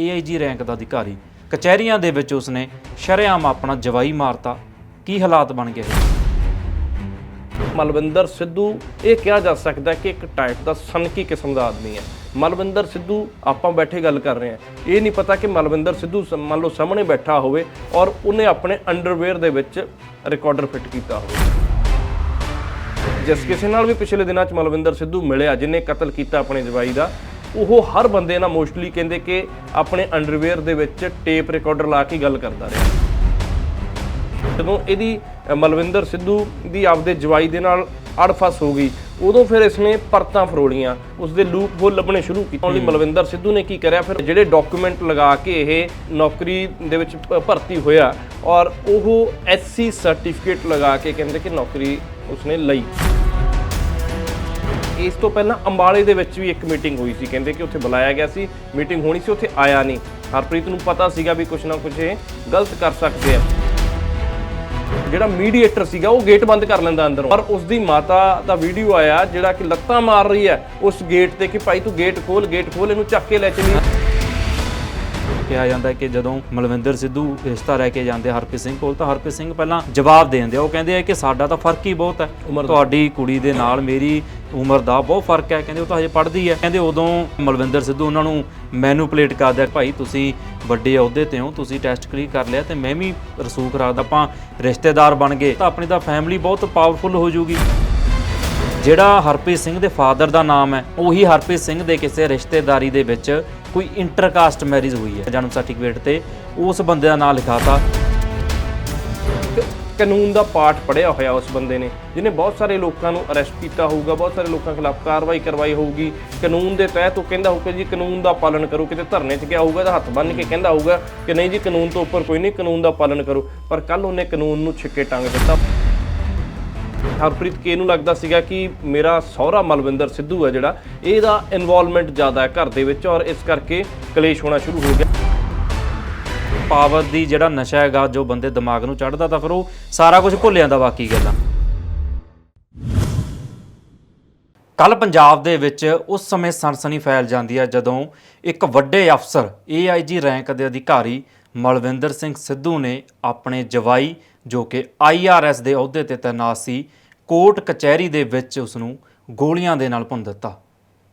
AIG rank ਦਾ ਅਧਿਕਾਰੀ। ਕਚਹਿਰੀਆਂ ਦੇ ਵਿੱਚ ਉਸਨੇ ਸ਼ਰੇਆਮ ਆਪਣਾ ਜਵਾਈ ਮਾਰਤਾ। ਕੀ ਹਾਲਾਤ ਬਣ ਗਏ? ਮਲਵਿੰਦਰ ਸਿੱਧੂ, ਇਹ ਕਿਹਾ ਜਾ ਸਕਦਾ ਕਿ ਇੱਕ ਟਾਈਪ ਦਾ ਸਨਕੀ ਕਿਸਮ ਦਾ ਆਦਮੀ ਹੈ। ਮਲਵਿੰਦਰ ਸਿੱਧੂ, ਆਪਾਂ ਬੈਠੇ ਗੱਲ ਕਰ ਰਹੇ ਹਾਂ। ਇਹ ਨਹੀਂ ਪਤਾ ਕਿ ਮਲਵਿੰਦਰ ਸਿੱਧੂ ਮੰਨ ਲਓ ਸਾਹਮਣੇ ਬੈਠਾ ਹੋਵੇ ਔਰ ਉਹਨੇ ਆਪਣੇ ਅੰਡਰਵੇਅਰ ਦੇ ਵਿੱਚ ਰਿਕਾਰਡਰ ਫਿੱਟ ਕੀਤਾ ਹੋਵੇ। ਜਿਸ ਕਿਸੇ ਨਾਲ ਵੀ ਪਿਛਲੇ ਦਿਨਾਂ 'ਚ ਮਲਵਿੰਦਰ ਸਿੱਧੂ ਮਿਲਿਆ, ਜਿਨੇ ਕਤਲ ਕੀਤਾ ਆਪਣੇ ਜਵਾਈ ਦਾ ਉਹ ਹਰ ਬੰਦੇ ਨਾਲ ਮੋਸਟਲੀ ਕਹਿੰਦੇ ਕਿ ਆਪਣੇ ਅੰਡਰਵੇਅਰ ਦੇ ਵਿੱਚ ਟੇਪ ਰਿਕਾਰਡਰ ਲਾ ਕੇ ਗੱਲ ਕਰਦਾ ਰਿਹਾ। ਜਦੋਂ ਇਹਦੀ ਮਲਵਿੰਦਰ ਸਿੱਧੂ ਦੀ ਆਪਦੇ ਜਵਾਈ ਦੇ ਨਾਲ ਅੜਫਸ ਹੋ ਗਈ ਉਦੋਂ ਫਿਰ ਇਸਨੇ ਪਰਤਾਂ ਫਰੋਲੀਆਂ ਉਸ ਦੇ ਲੂਪ ਹੋਲ ਲੱਭਣੇ ਸ਼ੁਰੂ ਕੀਤੇ। ਉਹਲੀ ਮਲਵਿੰਦਰ ਸਿੱਧੂ ਨੇ ਕੀ ਕਰਿਆ ਫਿਰ ਜਿਹੜੇ ਡਾਕੂਮੈਂਟ ਲਗਾ ਕੇ ਇਹ ਨੌਕਰੀ ਦੇ ਵਿੱਚ ਭਰਤੀ ਹੋਇਆ ਔਰ ਉਹ ਐਸਸੀ ਸਰਟੀਫਿਕੇਟ ਲਗਾ ਕੇ ਕਹਿੰਦੇ ਕਿ ਨੌਕਰੀ ਉਸਨੇ ਲਈ। ਇਸ ਤੋਂ ਪਹਿਲਾਂ ਅੰਬਾਲੇ ਦੇ ਵਿੱਚ ਵੀ ਇੱਕ ਮੀਟਿੰਗ ਹੋਈ ਸੀ। ਕਹਿੰਦੇ ਕਿ ਉੱਥੇ ਬੁਲਾਇਆ ਗਿਆ ਸੀ। ਮੀਟਿੰਗ ਹੋਣੀ ਸੀ, ਉੱਥੇ ਆਇਆ ਨਹੀਂ। ਹਰਪ੍ਰੀਤ ਨੂੰ ਪਤਾ ਸੀਗਾ ਵੀ ਕੁਝ ਨਾ ਕੁਝ ਇਹ ਗਲਤ ਕਰ ਸਕਦੇ ਆ। ਜਿਹੜਾ ਮੀਡੀਏਟਰ ਸੀਗਾ, ਉਹ ਗੇਟ ਬੰਦ ਕਰ ਲੈਂਦਾ ਅੰਦਰੋਂ। ਪਰ ਉਸ ਦੀ ਮਾਤਾ ਦਾ ਵੀਡੀਓ ਆਇਆ, ਜਿਹੜਾ ਕਿ ਲੱਤਾਂ ਮਾਰ ਰਹੀ ਹੈ, ਉਸ ਗੇਟ ਤੇ ਕਿ ਭਾਈ ਤੂੰ ਗੇਟ ਖੋਲ ਗੇਟ ਖੋਲ ਇਹਨੂੰ ਚੱਕ ਕੇ ਲੈ ਚਲੀ। ਕਿਹਾ ਜਾਂਦਾ ਕਿ ਜਦੋਂ ਮਲਵਿੰਦਰ ਸਿੱਧੂ ਰਿਸ਼ਤਾ ਰਹਿ ਕੇ ਜਾਂਦੇ ਹਰਪ੍ਰੀਤ ਸਿੰਘ ਕੋਲ ਤਾਂ ਹਰਪ੍ਰੀਤ ਸਿੰਘ ਪਹਿਲਾਂ ਜਵਾਬ ਦੇ ਦਿੰਦੇ ਉਹ ਕਹਿੰਦੇ ਆ ਕਿ ਸਾਡਾ ਤਾਂ ਫ਼ਰਕ ਹੀ ਬਹੁਤ ਹੈ। ਤੁਹਾਡੀ ਕੁੜੀ ਦੇ ਨਾਲ ਮੇਰੀ ਉਮਰ ਦਾ ਬਹੁਤ ਫ਼ਰਕ ਹੈ। ਕਹਿੰਦੇ ਉਹ ਤਾਂ ਹਜੇ ਪੜ੍ਹਦੀ ਹੈ। ਕਹਿੰਦੇ ਉਦੋਂ ਮਲਵਿੰਦਰ ਸਿੱਧੂ ਉਹਨਾਂ ਨੂੰ ਮੈਨੂਪਲੇਟ ਕਰਦਾ ਭਾਈ ਤੁਸੀਂ ਵੱਡੇ ਅਹੁਦੇ ਤੇ ਹੋ ਤੁਸੀਂ ਟੈਸਟ ਕਲੀਅਰ ਕਰ ਲਿਆ ਤੇ ਮੈਂ ਵੀ ਰਸੂਖ ਰੱਖਦਾ ਆਪਾਂ ਰਿਸ਼ਤੇਦਾਰ ਬਣ ਗਏ। ਤਾਂ ਆਪਣੀ ਤਾਂ ਫੈਮਿਲੀ ਬਹੁਤ ਪਾਵਰਫੁਲ ਹੋ ਜਾਊਗੀ ਜਿਹੜਾ ਹਰਪ੍ਰੀਤ ਸਿੰਘ ਦੇ ਫਾਦਰ ਦਾ ਨਾਮ ਹੈ ਉਹੀ ਹਰਪ੍ਰੀਤ ਸਿੰਘ ਦੇ ਕਿਸੇ ਰਿਸ਼ਤੇਦਾਰੀ ਦੇ ਵਿੱਚ ਕੋਈ ਇੰਟਰਕਾਸਟ ਮੈਰਿਜ ਹੋਈ ਹੈ, ਜਨਮ ਸਰਟੀਫਿਕੇਟ ਤੇ, ਉਸ ਬੰਦੇ ਦਾ ਨਾਮ ਲਿਖਾਤਾ। ਕਾਨੂੰਨ ਦਾ ਪਾਠ ਪੜਿਆ ਹੋਇਆ ਉਸ ਬੰਦੇ ਨੇ, ਜਿਹਨੇ ਬਹੁਤ ਸਾਰੇ ਲੋਕਾਂ ਨੂੰ ਅਰੈਸਟ ਕੀਤਾ ਹੋਊਗਾ, ਬਹੁਤ ਸਾਰੇ ਲੋਕਾਂ ਖਿਲਾਫ ਕਾਰਵਾਈ ਕਰਵਾਈ ਹੋਊਗੀ। ਕਾਨੂੰਨ ਦੇ ਤਹਿਤ ਉਹ ਕਹਿੰਦਾ ਹੋਊਗਾ ਜੀ, ਕਾਨੂੰਨ ਦਾ ਪਾਲਣ ਕਰੋ, ਕਿਤੇ ਧਰਨੇ 'ਚ ਗਿਆ ਹੋਊਗਾ ਤਾਂ ਹੱਥ ਬੰਨ੍ਹ ਕੇ ਕਹਿੰਦਾ ਹੋਊਗਾ ਕਿ ਨਹੀਂ ਜੀ, ਕਾਨੂੰਨ ਤੋਂ ਉੱਪਰ ਕੋਈ ਨਹੀਂ, ਕਾਨੂੰਨ ਦਾ ਪਾਲਣ ਕਰੋ। ਪਰ ਕੱਲ ਉਹਨੇ ਕਾਨੂੰਨ ਨੂੰ ਛਿੱਕੇ ਟੰਗ ਦਿੱਤਾ। ਹਰਪ੍ਰੀਤ, ਕੇ ਨੂੰ ਲੱਗਦਾ ਸੀਗਾ ਕਿ ਮੇਰਾ ਸਹੁਰਾ ਮਲਵਿੰਦਰ ਸਿੱਧੂ ਹੈ ਜਿਹੜਾ, ਇਹਦਾ ਇਨਵੋਲਵਮੈਂਟ ਜ਼ਿਆਦਾ ਹੈ ਘਰ ਦੇ ਵਿੱਚ ਔਰ ਇਸ ਕਰਕੇ ਕਲੇਸ਼ ਹੋਣਾ ਸ਼ੁਰੂ ਹੋ ਗਿਆ। ਪਾਵਰ ਦੀ ਜਿਹੜਾ ਨਸ਼ਾ ਹੈਗਾ, ਜੋ ਬੰਦੇ ਦਿਮਾਗ ਨੂੰ ਚੜਦਾ ਤਾਂ ਫਿਰ ਉਹ ਸਾਰਾ ਕੁਝ ਭੁੱਲ ਜਾਂਦਾ ਬਾਕੀ ਗੱਲਾਂ ਕੱਲ ਪੰਜਾਬ ਦੇ ਵਿੱਚ ਉਸ ਸਮੇਂ ਸਨਸਨੀ ਫੈਲ ਜਾਂਦੀ ਹੈ ਜਦੋਂ ਇੱਕ ਵੱਡੇ ਅਫਸਰ AIG ਰੈਂਕ ਦੇ ਅਧਿਕਾਰੀ ਮਲਵਿੰਦਰ ਸਿੰਘ ਸਿੱਧੂ ਨੇ ਆਪਣੇ ਜਵਾਈ, ਜੋ ਕਿ IRS ਦੇ ਅਹੁਦੇ ਤੇ ਤੈਨਾਤ ਸੀ ਕੋਰਟ ਕਚਹਿਰੀ ਦੇ ਵਿੱਚ ਉਸ ਨੂੰ ਗੋਲੀਆਂ ਦੇ ਨਾਲ ਭੁੰਨ ਦਿੱਤਾ।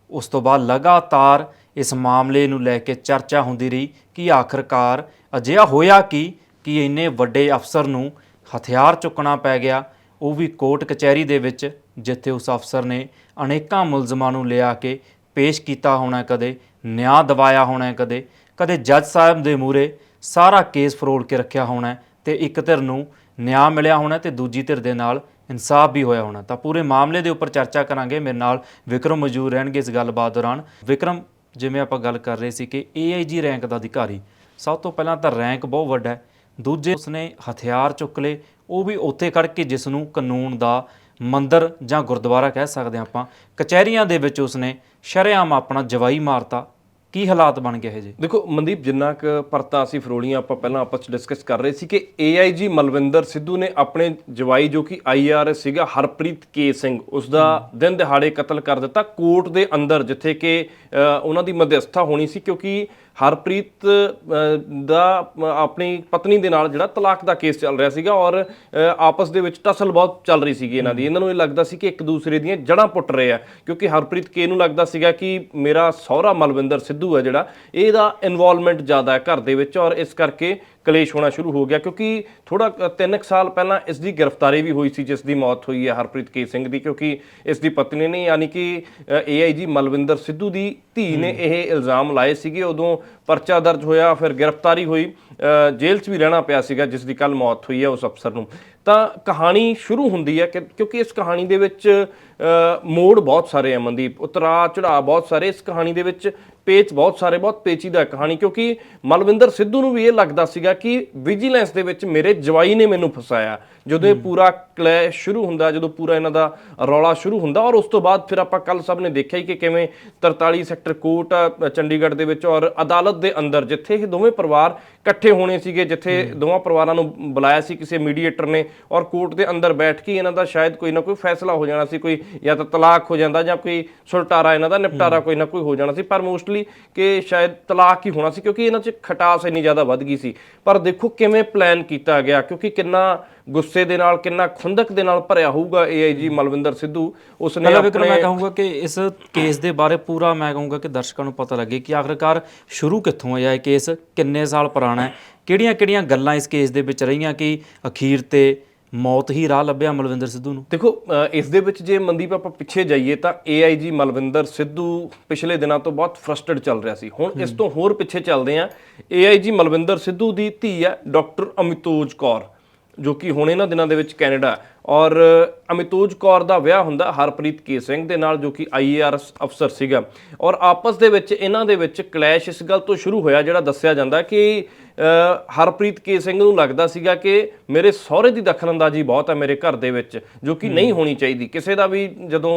ਉਸ ਤੋਂ ਬਾਅਦ ਲਗਾਤਾਰ ਇਸ ਮਾਮਲੇ ਨੂੰ ਲੈ ਕੇ ਚਰਚਾ ਹੁੰਦੀ ਰਹੀ ਕਿ ਆਖਰਕਾਰ ਅਜਿਹਾ ਹੋਇਆ ਕਿ ਕਿ ਇੰਨੇ ਵੱਡੇ ਅਫਸਰ ਨੂੰ ਹਥਿਆਰ ਚੁੱਕਣਾ ਪੈ ਗਿਆ। ਉਹ ਵੀ ਕੋਰਟ ਕਚਹਿਰੀ ਦੇ ਵਿੱਚ, ਜਿੱਥੇ ਉਸ ਅਫਸਰ ਨੇ ਅਨੇਕਾਂ ਮੁਲਜ਼ਮਾਂ ਨੂੰ ਲਿਆ ਕੇ ਪੇਸ਼ ਕੀਤਾ ਹੋਣਾ, ਕਦੇ ਨਿਆਂ ਦਿਵਾਇਆ ਹੋਣਾ, ਕਦੇ ਕਦੇ ਜੱਜ ਸਾਹਿਬ ਦੇ ਮੂਹਰੇ ਸਾਰਾ ਕੇਸ ਫਰੋਲ ਕੇ ਰੱਖਿਆ ਹੋਣਾ ਹੈ ਤੇ ਇੱਕ ਧਿਰ ਨੂੰ ਨਿਆਂ ਮਿਲਿਆ ਹੋਣਾ ਤੇ ਦੂਜੀ ਧਿਰ ਦੇ ਨਾਲ ਇਨਸਾਫ ਵੀ ਹੋਇਆ ਹੋਣਾ। ਤਾਂ ਪੂਰੇ ਮਾਮਲੇ ਦੇ ਉੱਪਰ ਚਰਚਾ ਕਰਾਂਗੇ। ਮੇਰੇ ਨਾਲ ਵਿਕਰਮ ਮੌਜੂਦ ਰਹਿਣਗੇ ਇਸ ਗੱਲਬਾਤ ਦੌਰਾਨ। ਵਿਕਰਮ, ਜਿਵੇਂ ਆਪਾਂ ਗੱਲ ਕਰ ਰਹੇ ਸੀ ਕਿ AIG ਰੈਂਕ ਦਾ ਅਧਿਕਾਰੀ, ਸਭ ਤੋਂ ਪਹਿਲਾਂ ਤਾਂ ਰੈਂਕ ਬਹੁਤ ਵੱਡਾ ਹੈ। ਦੂਜੇ ਉਸਨੇ ਹਥਿਆਰ ਚੁੱਕ ਲਏ। ਉਹ ਵੀ ਉੱਥੇ ਖੜ ਕੇ ਜਿਸ ਨੂੰ ਕਾਨੂੰਨ ਦਾ ਮੰਦਰ ਜਾਂ ਗੁਰਦੁਆਰਾ ਕਹਿ ਸਕਦੇ ਹਾਂ ਆਪਾਂ। ਕਚਹਿਰੀਆਂ ਦੇ ਵਿੱਚ ਉਸਨੇ ਸ਼ਰੇਆਮ ਆਪਣਾ ਜਵਾਈ ਮਾਰਤਾ। ਕੀ ਹਾਲਾਤ ਬਣ ਗਏ ਇਹ ਜੀ? ਦੇਖੋ ਮਨਦੀਪ ਜਿੰਨਾ ਕੁ ਪਰਤਾ ਅਸੀਂ ਫਰੋਲੀਆਂ ਆਪਾਂ ਪਹਿਲਾਂ ਆਪਸ ਚ ਡਿਸਕਸ ਕਰ ਰਹੇ ਸੀ ਕਿ AIG ਮਲਵਿੰਦਰ ਸਿੱਧੂ ਨੇ ਆਪਣੇ ਜਵਾਈ ਜੋ ਕਿ IRS ਸੀਗਾ ਹਰਪ੍ਰੀਤ ਕੇ ਸਿੰਘ ਉਸ ਦਾ ਦਿਨ ਦਿਹਾੜੇ ਕਤਲ ਕਰ ਦਿੱਤਾ ਕੋਰਟ ਦੇ ਅੰਦਰ ਜਿੱਥੇ ਕਿ ਉਹਨਾਂ ਦੀ ਮਧਿਅਸਥਤਾ ਹੋਣੀ ਸੀ ਕਿਉਂਕਿ ਹਰਪ੍ਰੀਤ ਦਾ ਆਪਣੀ ਪਤਨੀ ਦੇ ਨਾਲ ਜਿਹੜਾ ਤਲਾਕ ਦਾ ਕੇਸ ਚੱਲ ਰਿਹਾ ਸੀਗਾ ਔਰ ਆਪਸ ਦੇ ਵਿੱਚ ਟਸਲ ਬਹੁਤ ਚੱਲ ਰਹੀ ਸੀਗੀ ਇਹਨਾਂ ਦੀ। ਇਹਨਾਂ ਨੂੰ ਇਹ ਲੱਗਦਾ ਸੀ ਕਿ ਇੱਕ ਦੂਸਰੇ ਦੀਆਂ ਜੜਾਂ ਪੁੱਟ ਰਹੇ ਆ, ਕਿਉਂਕਿ ਹਰਪ੍ਰੀਤ ਕੇ ਨੂੰ ਲੱਗਦਾ ਸੀਗਾ ਕਿ ਮੇਰਾ ਸਹੁਰਾ ਮਲਵਿੰਦਰ ਸਿੱਧੂ ਹੈ ਜਿਹੜਾ, ਇਹਦਾ ਇਨਵੋਲਵਮੈਂਟ ਜ਼ਿਆਦਾ ਹੈ ਘਰ ਦੇ ਵਿੱਚ ਔਰ ਇਸ ਕਰਕੇ ਕਲੇਸ਼ ਹੋਣਾ ਸ਼ੁਰੂ ਹੋ ਗਿਆ ਕਿਉਂਕਿ ਥੋੜਾ 3 ਸਾਲ ਪਹਿਲਾਂ ਇਸ ਦੀ ਗ੍ਰਿਫਤਾਰੀ ਵੀ ਹੋਈ ਸੀ ਜਿਸ ਦੀ ਮੌਤ ਹੋਈ ਹੈ ਹਰਪ੍ਰੀਤ ਕੇ ਸਿੰਘ ਦੀ ਕਿਉਂਕਿ ਇਸ ਦੀ ਪਤਨੀ ਨੇ ਯਾਨੀ ਕਿ ਏਆਈਜੀ ਮਲਵਿੰਦਰ ਸਿੱਧੂ ਦੀ ਧੀ ਨੇ ਇਹ ਇਲਜ਼ਾਮ ਲਾਏ ਸੀਗੇ। ਉਦੋਂ ਪਰਚਾ ਦਰਜ ਹੋਇਆ ਫਿਰ ਗ੍ਰਿਫਤਾਰੀ ਹੋਈ। ਜੇਲ੍ਹ 'ਚ ਵੀ ਰਹਿਣਾ ਪਿਆ ਸੀਗਾ ਜਿਸ ਦੀ ਕੱਲ ਮੌਤ ਹੋਈ ਹੈ ਉਸ ਅਫਸਰ ਨੂੰ। ਤਾਂ ਕਹਾਣੀ ਸ਼ੁਰੂ ਹੁੰਦੀ ਹੈ ਕਿ ਕਿਉਂਕਿ ਇਸ ਕਹਾਣੀ ਦੇ ਵਿੱਚ ਮੋੜ ਬਹੁਤ ਸਾਰੇ ਆ ਮਨਦੀਪ। ਉਤਰਾ ਚੜਾ ਬਹੁਤ ਸਾਰੇ। ਇਸ ਕਹਾਣੀ ਦੇ ਵਿੱਚ ਪੇਚ ਬਹੁਤ ਸਾਰੇ ਬਹੁਤ ਪੇਚੀਦਾ ਕਹਾਣੀ। ਕਿਉਂਕਿ ਮਲਵਿੰਦਰ ਸਿੱਧੂ ਨੂੰ ਵੀ ਇਹ ਲੱਗਦਾ ਸੀਗਾ ਕਿ ਵਿਜੀਲੈਂਸ ਦੇ ਵਿੱਚ ਮੇਰੇ ਜਵਾਈ ਨੇ ਮੈਨੂੰ ਫਸਾਇਆ। ਜਦੋਂ ਇਹ ਪੂਰਾ ਕਲੈਸ਼ ਸ਼ੁਰੂ ਹੁੰਦਾ ਜਦੋਂ ਪੂਰਾ ਇਹਨਾਂ ਦਾ ਰੌਲਾ ਸ਼ੁਰੂ ਹੁੰਦਾ ਔਰ ਉਸ ਤੋਂ ਬਾਅਦ ਫਿਰ ਆਪਾਂ ਕੱਲ ਸਭ ਨੇ ਦੇਖਿਆ ਹੀ ਕਿ ਕਿਵੇਂ 43 ਸੈਕਟਰ ਕੋਰਟ ਚੰਡੀਗੜ੍ਹ ਦੇ ਵਿੱਚ ਔਰ ਅਦਾਲਤ ਦੇ ਅੰਦਰ ਜਿੱਥੇ ਇਹ ਦੋਵੇਂ ਪਰਿਵਾਰ ਇਕੱਠੇ ਹੋਣੇ ਸੀਗੇ ਜਿੱਥੇ ਦੋਵਾਂ ਪਰਿਵਾਰਾਂ ਨੂੰ ਬੁਲਾਇਆ ਸੀ ਕਿਸੇ ਮੀਡੀਏਟਰ ਨੇ ਔਰ ਕੋਰਟ ਦੇ ਅੰਦਰ ਬੈਠ ਕੇ ਇਹਨਾਂ ਦਾ ਸ਼ਾਇਦ ਕੋਈ ਨਾ ਕੋਈ ਫੈਸਲਾ ਹੋ ਜਾਣਾ ਸੀ ਕੋਈ ਜਾਂ ਤਾਂ ਤਲਾਕ ਹੋ ਜਾਂਦਾ ਜਾਂ ਕੋਈ ਸੁਲਟਾਰਾ ਇਹਨਾਂ ਦਾ ਨਿਪਟਾਰਾ ਕੋਈ ਨਾ ਕੋਈ ਹੋ ਜਾਣਾ ਸੀ ਪਰ ਮੋਸਟਲੀ ਕਿ ਸ਼ਾਇਦ ਤਲਾਕ ਹੀ ਹੋਣਾ ਸੀ ਕਿਉਂਕਿ ਇਹਨਾਂ 'ਚ ਖਟਾਸ ਇੰਨੀ ਜ਼ਿਆਦਾ ਵੱਧ ਗਈ ਸੀ। ਪਰ ਦੇਖੋ ਕਿਵੇਂ ਪਲਾਨ ਕੀਤਾ ਗਿਆ ਕਿਉਂਕਿ ਕਿੰਨਾ ਗੁੱਸੇ ਦੇ ਨਾਲ ਕਿੰਨਾ ਖੁੰਦਕ ਦੇ ਨਾਲ ਭਰਿਆ ਹੋਊਗਾ ਏਆਈਜੀ ਮਲਵਿੰਦਰ ਸਿੱਧੂ। ਉਸਨੇ ਪਹਿਲਾਂ ਵਿਕਰ ਮੈਂ ਆਪਣੇ ਕਹੂੰਗਾ ਕਿ ਇਸ ਕੇਸ ਦੇ ਬਾਰੇ ਪੂਰਾ ਮੈਂ ਕਹੂੰਗਾ ਕਿ ਦਰਸ਼ਕਾਂ ਨੂੰ ਪਤਾ ਲੱਗੇ ਕਿ ਆਖਰਕਾਰ ਸ਼ੁਰੂ ਕਿੱਥੋਂ ਹੋਇਆ ਇਹ ਕੇਸ ਕਿੰਨੇ ਸਾਲ ਪੁਰਾਣਾ ਹੈ ਕਿਹੜੀਆਂ-ਕਿਹੜੀਆਂ ਗੱਲਾਂ ਇਸ ਕੇਸ ਦੇ ਵਿੱਚ ਰਹੀਆਂ ਕਿ ਅਖੀਰ ਤੇ ਮੌਤ ਹੀ ਰਾਹ ਲੱਭਿਆ ਮਲਵਿੰਦਰ ਸਿੱਧੂ ਨੂੰ? ਦੇਖੋ ਅ, ਇਸ ਦੇ ਵਿੱਚ ਜੇ ਮਨਦੀਪ ਆਪਾਂ ਪਿੱਛੇ ਜਾਈਏ ਤਾਂ AIG ਮਲਵਿੰਦਰ ਸਿੱਧੂ ਪਿਛਲੇ ਦਿਨਾਂ ਤੋਂ ਬਹੁਤ ਫਰਸਟ੍ਰੇਟ ਚੱਲ ਰਿਹਾ ਸੀ। ਹੁਣ ਇਸ ਤੋਂ ਹੋਰ ਪਿੱਛੇ ਚੱਲਦੇ ਆ AIG ਮਲਵਿੰਦਰ ਸਿੱਧੂ ਦੀ ਧੀ ਹੈ ਡਾਕਟਰ ਅਮਿਤੋਜ ਕੌਰ ਜੋ ਕਿ ਹੁਣ ਇਹਨਾਂ ਦਿਨਾਂ ਦੇ ਵਿੱਚ ਕੈਨੇਡਾ। ਔਰ ਅਮਿਤੋਜ ਕੌਰ ਦਾ ਵਿਆਹ ਹੁੰਦਾ ਹਰਪ੍ਰੀਤ ਕੇ ਸਿੰਘ ਦੇ ਨਾਲ ਜੋ ਕਿ ਆਈਏਆਰਐਸ ਅਫਸਰ ਸੀਗਾ। ਔਰ ਆਪਸ ਦੇ ਵਿੱਚ ਇਹਨਾਂ ਦੇ ਵਿੱਚ ਕਲੈਸ਼ ਇਸ ਗੱਲ ਤੋਂ ਸ਼ੁਰੂ ਹੋਇਆ ਜਿਹੜਾ ਦੱਸਿਆ ਜਾਂਦਾ ਕਿ ਹਰਪ੍ਰੀਤ ਕੇ ਸਿੰਘ ਨੂੰ ਲੱਗਦਾ ਸੀਗਾ ਕਿ ਮੇਰੇ ਸਹੁਰੇ ਦੀ ਦਖਲਅੰਦਾਜ਼ੀ ਬਹੁਤ ਹੈ ਮੇਰੇ ਘਰ ਦੇ ਵਿੱਚ ਜੋ ਕਿ ਨਹੀਂ ਹੋਣੀ ਚਾਹੀਦੀ। ਕਿਸੇ ਦਾ ਵੀ ਜਦੋਂ